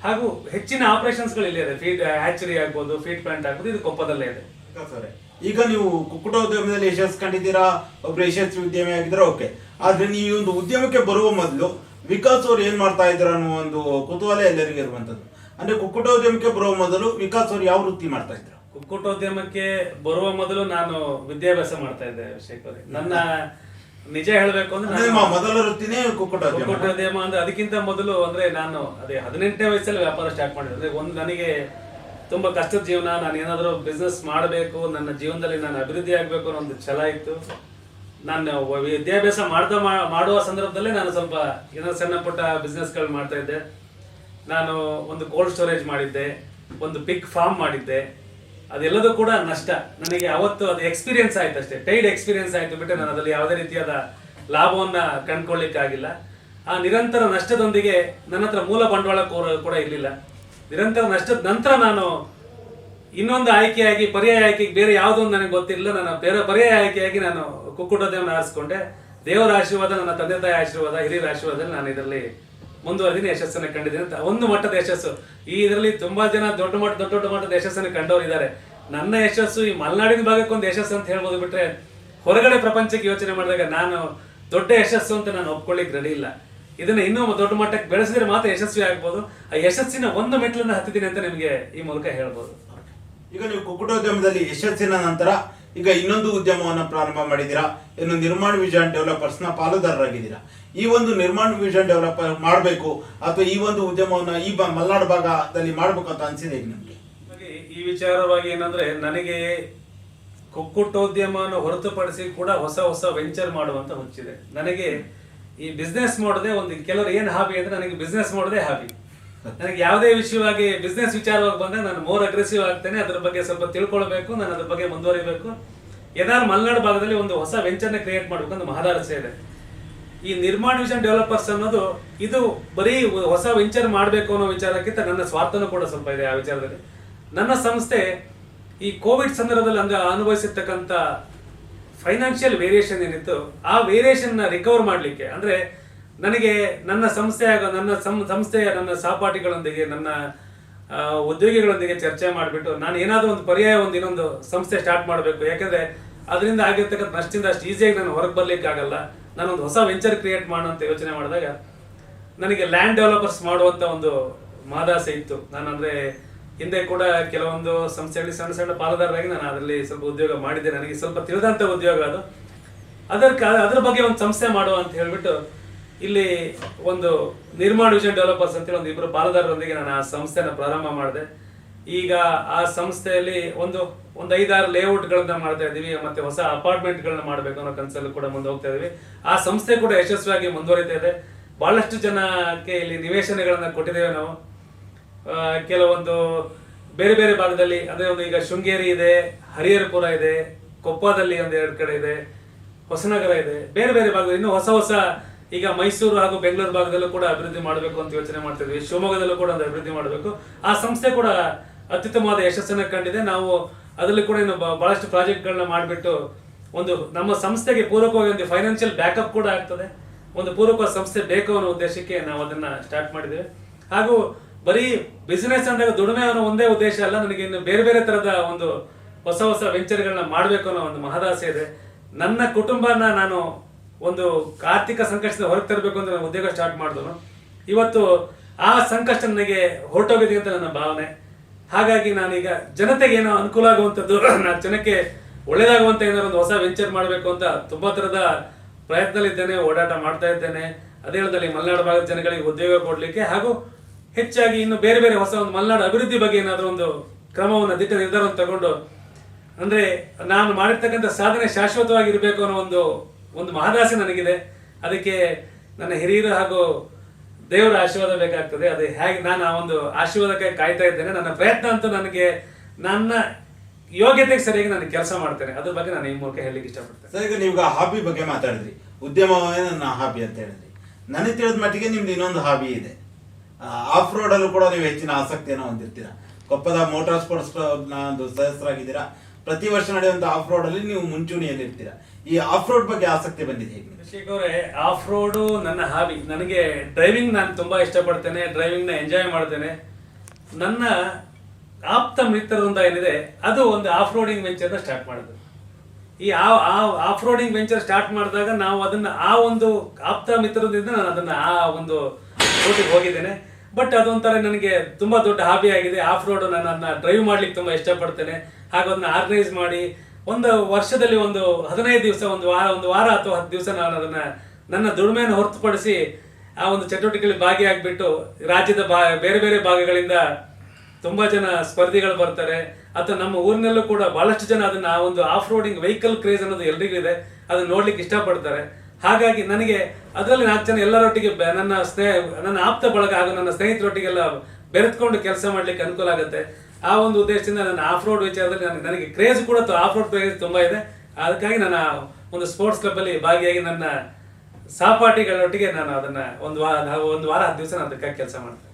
ಹಾಗೂ ಹೆಚ್ಚಿನ ಆಪರೇಷನ್ಸ್ಗಳು ಇಲ್ಲಿ ಇದೆ. ಫೀಡ್ ಹ್ಯಾಚರಿ ಆಗ್ಬೋದು ಫೀಡ್ ಪ್ಲಾಂಟ್ ಆಗ್ಬೋದು, ಇದು ಕೊಪ್ಪದಲ್ಲೇ ಇದೆ. ಈಗ ನೀವು ಕುಕ್ಕುಟ ಉದ್ಯಮದಲ್ಲಿ ಯಶಸ್ಸು ಕಂಡಿದ್ದೀರಾ? ಒಬ್ರು ಯಶಸ್ವಿ ಉದ್ಯಮಿ ಆಗಿದ್ರೆ ಓಕೆ. ಆದ್ರೆ ನೀವು ಒಂದು ಉದ್ಯಮಕ್ಕೆ ಬರುವ ಮೊದಲು ವಿಕಾಸ್ ಅವ್ರು ಏನ್ ಮಾಡ್ತಾ ಇದ್ರ ಅನ್ನೋ ಒಂದು ಕುತೂಹಲ ಎಲ್ಲರಿಗೂ ಇರುವಂತದ್ದು ಅಂದ್ರೆ ಕುಕ್ಕುಟ ಉದ್ಯಮಕ್ಕೆ ಬರುವ ಮೊದಲು ವಿಕಾಸ್ ಅವ್ರು ಯಾವ ವೃತ್ತಿ ಮಾಡ್ತಾ ಇದ್ರು? ಕುಕ್ಕುಟೋದ್ಯಮಕ್ಕೆ ಬರುವ ಮೊದಲು ನಾನು ವಿದ್ಯಾಭ್ಯಾಸ ಮಾಡ್ತಾ ಇದ್ದೆ ಅಭಿಷೇಕ್ ಅವರೇ. ನನ್ನ ನಿಜ ಹೇಳಬೇಕು ಅಂದ್ರೆ ನಿಮ್ಮ ಮೊದಲ ವೃತ್ತಿನೇ ಕುಕ್ಕುಟೋದ್ಯಮ ಕುಕ್ಕುಟೋದ್ಯಮ ಅಂದ್ರೆ ಅದಕ್ಕಿಂತ ಮೊದಲು ಅಂದ್ರೆ ನಾನು ಅದೇ ಹದಿನೆಂಟನೇ ವಯಸ್ಸಲ್ಲಿ ವ್ಯಾಪಾರ ಸ್ಟಾರ್ಟ್ ಮಾಡಿದೆ. ಅಂದ್ರೆ ಒಂದು ನನಗೆ ತುಂಬಾ ಕಷ್ಟದ ಜೀವನ ನಾನು ಏನಾದರೂ ಬಿಸ್ನೆಸ್ ಮಾಡಬೇಕು ನನ್ನ ಜೀವನದಲ್ಲಿ ನಾನು ಅಭಿವೃದ್ಧಿ ಆಗಬೇಕು ಅನ್ನೋ ಒಂದು ಛಲ ಇತ್ತು. ನಾನು ವಿದ್ಯಾಭ್ಯಾಸ ಮಾಡ್ತಾ ಮಾಡುವ ಸಂದರ್ಭದಲ್ಲೇ ನಾನು ಸ್ವಲ್ಪ ಏನೋ ಸಣ್ಣ ಪುಟ್ಟ ಬಿಸ್ನೆಸ್ಗಳು ಮಾಡ್ತಾ ಇದ್ದೆ. ನಾನು ಒಂದು ಕೋಲ್ಡ್ ಸ್ಟೋರೇಜ್ ಮಾಡಿದ್ದೆ ಒಂದು ಪಿಕ್ ಫಾರ್ಮ್ ಮಾಡಿದ್ದೆ. ಅದೆಲ್ಲದೂ ಕೂಡ ನಷ್ಟ. ನನಗೆ ಅವತ್ತು ಅದು ಎಕ್ಸ್ಪೀರಿಯನ್ಸ್ ಆಯ್ತು ಅಷ್ಟೇ. ಟೈಡ್ ಎಕ್ಸ್ಪೀರಿಯನ್ಸ್ ಆಯ್ತು ಬಿಟ್ಟು ನಾನು ಅದರಲ್ಲಿ ಯಾವುದೇ ರೀತಿಯಾದ ಲಾಭವನ್ನ ಕಂಡ್ಕೊಳ್ಳಿಕ್ಕಾಗಿಲ್ಲ. ಆ ನಿರಂತರ ನಷ್ಟದೊಂದಿಗೆ ನನ್ನ ಹತ್ರ ಮೂಲ ಬಂಡವಾಳ ಕೂಡ- ಇರಲಿಲ್ಲ. ನಿರಂತರ ನಷ್ಟದ ನಂತರ ನಾನು ಇನ್ನೊಂದು ಆಯ್ಕೆಯಾಗಿ, ಪರ್ಯಾಯ ಆಯ್ಕೆಗೆ ಬೇರೆ ಯಾವುದೊಂದು ನನಗೆ ಗೊತ್ತಿಲ್ಲ ನಾನು ಬೇರೆ ಪರ್ಯಾಯ ಆಯ್ಕೆಯಾಗಿ ನಾನು ಕುಕ್ಕುಟದೇವನ ಆರಿಸ್ಕೊಂಡೆ. ದೇವರ ಆಶೀರ್ವಾದ, ನನ್ನ ತಂದೆ ತಾಯಿ ಆಶೀರ್ವಾದ, ಹಿರಿಯರ ಆಶೀರ್ವಾದದಲ್ಲಿ ನಾನು ಇದರಲ್ಲಿ ಮುಂದುವರೆದಿನ ಯಶಸ್ಸನ್ನು ಕಂಡಿದ್ದೀನಿ ಅಂತ ಒಂದು ಮಟ್ಟದ ಯಶಸ್ಸು. ಈ ಇದರಲ್ಲಿ ತುಂಬಾ ಜನ ದೊಡ್ಡ ಮಟ್ಟ ದೊಡ್ಡ ದೊಡ್ಡ ಮಟ್ಟದ ಯಶಸ್ಸನ್ನು ಕಂಡವರು ಇದ್ದಾರೆ ನನ್ನ ಯಶಸ್ಸು ಈ ಮಲೆನಾಡಿನ ಭಾಗಕ್ಕೆ ಒಂದು ಯಶಸ್ಸು ಅಂತ ಹೇಳ್ಬೋದು ಬಿಟ್ರೆ, ಹೊರಗಡೆ ಪ್ರಪಂಚಕ್ಕೆ ಯೋಚನೆ ಮಾಡಿದಾಗ ನಾನು ದೊಡ್ಡ ಯಶಸ್ಸು ಅಂತ ನಾನು ಒಪ್ಕೊಳ್ಳಿಕ್ಕೆ ರೆಡಿ ಇಲ್ಲ. ಇದನ್ನ ಇನ್ನೂ ದೊಡ್ಡ ಮಟ್ಟಕ್ಕೆ ಬೆಳೆಸಿದ್ರೆ ಮಾತ್ರ ಯಶಸ್ವಿ ಆಗ್ಬೋದು. ಆ ಯಶಸ್ಸಿನ ಒಂದು ಮೆಟ್ಲನ್ನ ಹತ್ತಿದ್ದೀನಿ ಅಂತ ನಿಮಗೆ ಈ ಮೂಲಕ ಹೇಳ್ಬೋದು. ಈಗ ನೀವು ಕುಕುಟೋದ್ಯಮದಲ್ಲಿ ಯಶಸ್ಸಿನ ನಂತರ ಈಗ ಇನ್ನೊಂದು ಉದ್ಯಮವನ್ನು ಪ್ರಾರಂಭ ಮಾಡಿದ್ದೀರಾ? ಇನ್ನು ನಿರ್ಮಾಣ ವಿಜಯನ್ ಡೆವಲಪರ್ಸ್ನ ಪಾಲುದಾರರಾಗಿದ್ದೀರಾ? ಈ ಒಂದು ನಿರ್ಮಾಣ ವಿಷನ್ ಡೆವಲಪ್ ಮಾಡಬೇಕು ಅಥವಾ ಈ ಒಂದು ಉದ್ಯಮವನ್ನು ಈ ಬ- ಮಲೆನಾಡು ಭಾಗದಲ್ಲಿ ಮಾಡಬೇಕು ಅಂತ ಅನ್ಸಿದೆ ಈಗ ನಿಮಗೆ. ಈ ವಿಚಾರವಾಗಿ ಏನಂದ್ರೆ ನನಗೆ ಕುಕ್ಕುಟೋದ್ಯಮವನ್ನು ಹೊರತುಪಡಿಸಿ ಕೂಡ ಹೊಸ ಹೊಸ ವೆಂಚರ್ ಮಾಡುವಂತ ಹುಚ್ಚಿದೆ. ನನಗೆ ಈ ಬಿಸ್ನೆಸ್ ಮಾಡೋದೇ ಒಂದು ಕೆಲವರು ಏನು ಹಾಬಿ ಅಂದ್ರೆ ನನಗೆ ಬಿಸ್ನೆಸ್ ಮಾಡೋದೇ ಹಾಬಿ ನನಗೆ ಯಾವುದೇ ವಿಷಯವಾಗಿ ಬಿಸ್ನೆಸ್ ವಿಚಾರವಾಗಿ ಬಂದ್ರೆ ನಾನು ಮೋರ್ ಅಗ್ರೆಸಿವ್ ಆಗ್ತೇನೆ, ಅದ್ರ ಬಗ್ಗೆ ಸ್ವಲ್ಪ ತಿಳ್ಕೊಳ್ಬೇಕು, ನಾನು ಅದ್ರ ಬಗ್ಗೆ ಮುಂದುವರಿಬೇಕು. ಏನಾದ್ರು ಮಲ್ನಾಡು ಭಾಗದಲ್ಲಿ ಒಂದು ಹೊಸ ವೆಂಚರ್ನ ಕ್ರಿಯೇಟ್ ಮಾಡಬೇಕು ಅಂತ ಮಹದಾರಸೆ ಇದೆ. ಈ ನಿರ್ಮಾಣ ವಿಷನ್ ಡೆವಲಪರ್ಸ್ ಅನ್ನೋದು ಇದು ಬರೀ ಹೊಸ ವೆಂಚರ್ ಮಾಡಬೇಕು ಅನ್ನೋ ವಿಚಾರಕ್ಕಿಂತ ನನ್ನ ಸ್ವಾರ್ಥನೂ ಕೂಡ ಸ್ವಲ್ಪ ಇದೆ ಆ ವಿಚಾರದಲ್ಲಿ. ನನ್ನ ಸಂಸ್ಥೆ ಈ ಕೋವಿಡ್ ಸಂದರ್ಭದಲ್ಲಿ ಹಂಗ ಅನುಭವಿಸಿರ್ತಕ್ಕಂಥ ಫೈನಾನ್ಷಿಯಲ್ ವೇರಿಯೇಷನ್ ಏನಿತ್ತು, ಆ ವೇರಿಯೇಷನ್ನ ರಿಕವರ್ ಮಾಡಲಿಕ್ಕೆ, ಅಂದ್ರೆ ನನಗೆ ನನ್ನ ಸಂಸ್ಥೆ ಹಾಗೂ ನನ್ನ ಸಂಸ್ಥೆಯ ನನ್ನ ಸಹಪಾಠಿಗಳೊಂದಿಗೆ, ನನ್ನ ಉದ್ಯೋಗಿಗಳೊಂದಿಗೆ ಚರ್ಚೆ ಮಾಡಿಬಿಟ್ಟು ನಾನು ಏನಾದರೂ ಒಂದು ಪರ್ಯಾಯ ಒಂದು ಇನ್ನೊಂದು ಸಂಸ್ಥೆ ಸ್ಟಾರ್ಟ್ ಮಾಡಬೇಕು. ಯಾಕಂದ್ರೆ, ಅದರಿಂದ ಆಗಿರ್ತಕ್ಕಂಥ ನಷ್ಟದಿಂದ ಅಷ್ಟು ಈಸಿಯಾಗಿ ನಾನು ಹೊರಗೆ ಬರ್ಲಿಕ್ಕೆ ಆಗಲ್ಲ ನಾನೊಂದು ಹೊಸ ವೆಂಚರ್ ಕ್ರಿಯೇಟ್ ಮಾಡೋ ಅಂತ ಯೋಚನೆ ಮಾಡಿದಾಗ ನನಗೆ ಲ್ಯಾಂಡ್ ಡೆವಲಪರ್ಸ್ ಮಾಡುವಂತ ಒಂದು ಮಾದಾಸೆ ಇತ್ತು. ನಾನು ಅಂದ್ರೆ ಹಿಂದೆ ಕೂಡ ಕೆಲವೊಂದು ಸಂಸ್ಥೆಗಳಲ್ಲಿ ಸಣ್ಣ ಸಣ್ಣ ಪಾಲುದಾರರಾಗಿ ನಾನು ಅದರಲ್ಲಿ ಸ್ವಲ್ಪ ಉದ್ಯೋಗ ಮಾಡಿದ್ದೆ. ನನಗೆ ಸ್ವಲ್ಪ ತಿಳಿದಂತ ಉದ್ಯೋಗ ಅದು. ಅದರ ಅದ್ರ ಬಗ್ಗೆ ಒಂದು ಸಂಸ್ಥೆ ಮಾಡುವ ಅಂತ ಹೇಳ್ಬಿಟ್ಟು ಇಲ್ಲಿ ಒಂದು ನಿರ್ಮಾಣ ವಿಷನ್ ಡೆವಲಪರ್ಸ್ ಅಂತೇಳಿ ಒಂದು ಇಬ್ಬರು ಪಾಲುದಾರರೊಂದಿಗೆ ನಾನು ಆ ಸಂಸ್ಥೆನ ಪ್ರಾರಂಭ ಮಾಡಿದೆ. ಈಗ ಆ ಸಂಸ್ಥೆಯಲ್ಲಿ ಒಂದು ಒಂದು ಐದಾರು ಲೇಔಟ್ಗಳನ್ನ ಮಾಡ್ತಾ ಇದೀವಿ ಮತ್ತೆ ಹೊಸ ಅಪಾರ್ಟ್ಮೆಂಟ್ಗಳನ್ನ ಮಾಡಬೇಕು ಅನ್ನೋ ಕನಸಲ್ಲೂ ಕೂಡ ಮುಂದೆ ಹೋಗ್ತಾ ಇದೀವಿ ಆ ಸಂಸ್ಥೆ ಕೂಡ ಯಶಸ್ವಿಯಾಗಿ ಮುಂದುವರಿತಾ ಇದೆ. ಬಹಳಷ್ಟು ಜನಕ್ಕೆ ಇಲ್ಲಿ ನಿವೇಶನಗಳನ್ನ ಕೊಟ್ಟಿದ್ದೇವೆ ನಾವು. ಕೆಲವೊಂದು ಬೇರೆ ಬೇರೆ ಭಾಗದಲ್ಲಿ, ಅಂದ್ರೆ ಒಂದು ಈಗ ಶೃಂಗೇರಿ ಇದೆ, ಹರಿಹರಪುರ ಇದೆ, ಕೊಪ್ಪದಲ್ಲಿ ಒಂದು ಎರಡು ಕಡೆ ಇದೆ, ಹೊಸನಗರ ಇದೆ, ಬೇರೆ ಬೇರೆ ಭಾಗದಲ್ಲಿ ಇನ್ನು ಹೊಸ ಹೊಸ ಈಗ ಮೈಸೂರು ಹಾಗೂ ಬೆಂಗಳೂರು ಭಾಗದಲ್ಲೂ ಕೂಡ ಅಭಿವೃದ್ಧಿ ಮಾಡಬೇಕು ಅಂತ ಯೋಚನೆ ಮಾಡ್ತಿದ್ವಿ ಶಿವಮೊಗ್ಗದಲ್ಲೂ ಕೂಡ ಒಂದು ಅಭಿವೃದ್ಧಿ ಮಾಡಬೇಕು. ಆ ಸಂಸ್ಥೆ ಕೂಡ ಅತ್ಯುತ್ತಮವಾದ ಯಶಸ್ಸನ್ನು ಕಂಡಿದೆ. ನಾವು ಅದರಲ್ಲಿ ಕೂಡ ಇನ್ನು ಬಹಳಷ್ಟು ಪ್ರಾಜೆಕ್ಟ್ಗಳನ್ನ ಮಾಡಿಬಿಟ್ಟು ಒಂದು ನಮ್ಮ ಸಂಸ್ಥೆಗೆ ಪೂರಕವಾಗಿ ಒಂದು ಫೈನಾನ್ಷಿಯಲ್ ಬ್ಯಾಕಪ್ ಕೂಡ ಆಗ್ತದೆ. ಒಂದು ಪೂರಕ ಸಂಸ್ಥೆ ಬೇಕು ಅನ್ನೋ ಉದ್ದೇಶಕ್ಕೆ ನಾವು ಅದನ್ನ ಸ್ಟಾರ್ಟ್ ಮಾಡಿದ್ದೇವೆ. ಹಾಗೂ ಬರೀ ಬಿಸ್ನೆಸ್ ಅಂದಾಗ ದುಡಿಮೆ ಅನ್ನೋ ಒಂದೇ ಉದ್ದೇಶ ಅಲ್ಲ, ನನಗೆ ಇನ್ನು ಬೇರೆ ಬೇರೆ ತರದ ಒಂದು ಹೊಸ ಹೊಸ ವೆಂಚರ್ಗಳನ್ನ ಮಾಡಬೇಕು ಅನ್ನೋ ಒಂದು ಮಹದಾಸೆ ಇದೆ. ನನ್ನ ಕುಟುಂಬನ ನಾನು ಒಂದು ಆರ್ಥಿಕ ಸಂಕಷ್ಟದಿಂದ ಹೊರಗೆ ತರಬೇಕು ಅಂತ ನಾನು ಉದ್ಯೋಗ ಸ್ಟಾರ್ಟ್ ಮಾಡಿದ್ರು ಇವತ್ತು ಆ ಸಂಕಷ್ಟ ನನಗೆ ಹೊರಟೋಗಿದೆ ಅಂತ ನನ್ನ ಭಾವನೆ. ಹಾಗಾಗಿ ನಾನೀಗ ಜನತೆಗೆ ಏನೋ ಅನುಕೂಲ ಆಗುವಂಥದ್ದು, *clears throat* ನಾನು ಜನಕ್ಕೆ ಒಳ್ಳೇದಾಗುವಂತ ಏನಾದ್ರು ಒಂದು ಹೊಸ ವೆಂಚರ್ ಮಾಡಬೇಕು ಅಂತ ತುಂಬಾ ಥರದ ಪ್ರಯತ್ನದಲ್ಲಿದ್ದೇನೆ, ಓಡಾಟ ಮಾಡ್ತಾ ಇದ್ದೇನೆ. ಅದೇ ಹೇಳಿದಲ್ಲಿ ಮಲೆನಾಡು ಭಾಗದ ಜನಗಳಿಗೆ ಉದ್ಯೋಗ ಕೊಡಲಿಕ್ಕೆ ಹಾಗೂ ಹೆಚ್ಚಾಗಿ ಇನ್ನು ಬೇರೆ ಬೇರೆ ಹೊಸ ಒಂದು ಮಲೆನಾಡು ಅಭಿವೃದ್ಧಿ ಬಗ್ಗೆ ಏನಾದರೂ ಒಂದು ಕ್ರಮವನ್ನು, ದಿಟ್ಟ ನಿರ್ಧಾರವನ್ನು ತಗೊಂಡು, ಅಂದ್ರೆ ನಾನು ಮಾಡಿರ್ತಕ್ಕಂಥ ಸಾಧನೆ ಶಾಶ್ವತವಾಗಿರಬೇಕು ಅನ್ನೋ ಒಂದು ಒಂದು ಮಹದಾಸೆ ನನಗಿದೆ. ಅದಕ್ಕೆ ನನ್ನ ಹಿರಿಯರು ಹಾಗೂ ದೇವರ ಆಶೀರ್ವಾದ ಬೇಕಾಗ್ತದೆ. ಅದು ಹೇಗೆ ನಾನು ಆ ಒಂದು ಆಶೀರ್ವಾದಕ್ಕೆ ಕಾಯ್ತಾ ಇದ್ದೇನೆ. ನನ್ನ ಪ್ರಯತ್ನ ಅಂತೂ ನನಗೆ ನನ್ನ ಯೋಗ್ಯತೆಗೆ ಸರಿಯಾಗಿ ನಾನು ಕೆಲಸ ಮಾಡ್ತೇನೆ. ಅದ್ರ ಬಗ್ಗೆ ನಾನು ಈ ಮೂಲಕ ಹೇಳಲಿಕ್ಕೆ ಇಷ್ಟಪಡ್ತೇನೆ. ಸರ್, ಈಗ ನೀವು ಹಾಬಿ ಬಗ್ಗೆ ಮಾತಾಡಿದ್ರಿ. ಉದ್ಯಮವೇ ನನ್ನ ಹಾಬಿ ಅಂತ ಹೇಳಿದ್ರಿ. ನನಗೆ ತಿಳಿದ ಮಟ್ಟಿಗೆ ನಿಮ್ದು ಇನ್ನೊಂದು ಹಾಬಿ ಇದೆ. ಆಫ್ ರೋಡ್ ಅಲ್ಲೂ ಕೂಡ ನೀವು ಹೆಚ್ಚಿನ ಆಸಕ್ತಿಯನ್ನು ಹೊಂದಿರ್ತೀರಾ. ಕೊಪ್ಪದ ಮೋಟಾರ್ ಸ್ಪೋರ್ಟ್ಸ್ ಕ್ಲಬ್ನ ಒಂದು ಸದಸ್ಯರಾಗಿದ್ದೀರಾ. ಪ್ರತಿ ವರ್ಷ ನಡೆಯುವಂತ ಆಫ್ ರೋಡ್ ಅಲ್ಲಿ ನೀವು ಮುಂಚೂಣಿಯಲ್ಲಿ ಇರ್ತೀರಾ ಈ ಆಫ್ ರೋಡ್ ಬಗ್ಗೆ ಆಸಕ್ತಿ ಬಂದಿದೆ ಅವರೇ ಆಫ್ ರೋಡು ನನ್ನ ಹಾಬಿ ನನಗೆ ಡ್ರೈವಿಂಗ್ ನಾನು ತುಂಬಾ ಇಷ್ಟಪಡ್ತೇನೆ ನ ಎಂಜಾಯ್ ಮಾಡ್ತೇನೆ. ನನ್ನ ಆಪ್ತ ಮಿತ್ರವೃಂದ ಏನಿದೆ, ಅದು ಒಂದು ಆಫ್ ರೋಡಿಂಗ್ ವೆಂಚರ್ನ ಸ್ಟಾರ್ಟ್ ಮಾಡಿದ್ರು ಈ ಆಫ್ ರೋಡಿಂಗ್ ವೆಂಚರ್ ಸ್ಟಾರ್ಟ್ ಮಾಡಿದಾಗ ನಾವು ಅದನ್ನ ಆ ಒಂದು ಆಪ್ತ ಮಿತ್ರದಿಂದ ನಾನು ಅದನ್ನ ಆ ಒಂದು ರೋಟಿಗೆ ಹೋಗಿದ್ದೇನೆ. ಬಟ್ ಅದೊಂಥರ ನನಗೆ ತುಂಬ ದೊಡ್ಡ ಹಾಬಿ ಆಗಿದೆ. ಆಫ್ ರೋಡ್ ನಾನು ಅದನ್ನ ಡ್ರೈವ್ ಮಾಡ್ಲಿಕ್ಕೆ ತುಂಬಾ ಇಷ್ಟಪಡ್ತೇನೆ. ಹಾಗೂ ಅದನ್ನ ಆರ್ಗನೈಸ್ ಮಾಡಿ ಒಂದು ವರ್ಷದಲ್ಲಿ ಒಂದು ಹದಿನೈದು ದಿವಸ, ಒಂದು ವಾರ ಒಂದು ವಾರ ಅಥವಾ ಹತ್ತು ದಿವಸ ನಾನು ಅದನ್ನ ನನ್ನ ದುಡಿಮೆಯನ್ನು ಹೊರತುಪಡಿಸಿ ಆ ಒಂದು ಚಟುವಟಿಕೆಯಲ್ಲಿ ಭಾಗಿಯಾಗಿಬಿಟ್ಟು ರಾಜ್ಯದ ಬಾ, ಬೇರೆ ಬೇರೆ ಭಾಗಗಳಿಂದ ತುಂಬಾ ಜನ ಸ್ಪರ್ಧಿಗಳು ಬರ್ತಾರೆ. ಅಥವಾ ನಮ್ಮ ಊರಿನಲ್ಲೂ ಕೂಡ ಬಹಳಷ್ಟು ಜನ ಅದನ್ನ ಒಂದು ಆಫ್ ರೋಡಿಂಗ್ ವೆಹಿಕಲ್ ಕ್ರೇಜ್ ಅನ್ನೋದು ಎಲ್ರಿಗೂ ಇದೆ. ಅದನ್ನ ನೋಡ್ಲಿಕ್ಕೆ ಇಷ್ಟಪಡ್ತಾರೆ. ಹಾಗಾಗಿ ನನಗೆ ಅದರಲ್ಲಿ ನಾಲ್ಕು ಜನ ಎಲ್ಲರೊಟ್ಟಿಗೆ ನನ್ನ ಸ್ನೇಹ, ನನ್ನ ಆಪ್ತ ಬಳಗ ಹಾಗೂ ನನ್ನ ಸ್ನೇಹಿತರೊಟ್ಟಿಗೆಲ್ಲ ಬೆರೆತ್ಕೊಂಡು ಕೆಲಸ ಮಾಡ್ಲಿಕ್ಕೆ ಅನುಕೂಲ ಆಗುತ್ತೆ. ಆ ಒಂದು ಉದ್ದೇಶದಿಂದ ನನ್ನ ಆಫ್ ರೋಡ್ ವಿಚಾರದಲ್ಲಿ ನನಗೆ ನನಗೆ ಕ್ರೇಜ್ ಕೂಡ ಆಫ್ ರೋಡ್ ಕ್ರೇಜ್ ತುಂಬಾ ಇದೆ. ಅದಕ್ಕಾಗಿ ನಾನು ಒಂದು ಸ್ಪೋರ್ಟ್ಸ್ ಕ್ಲಬ್ ಅಲ್ಲಿ ಭಾಗಿಯಾಗಿ ನನ್ನ ಸಹಪಾಠಿಗಳೊಟ್ಟಿಗೆ ನಾನು ಅದನ್ನ ಒಂದು ವಾರ ಒಂದು ವಾರ ಹತ್ತು ದಿವಸ ನಾನು ಅದಕ್ಕಾಗಿ ಕೆಲಸ ಮಾಡ್ತೇನೆ.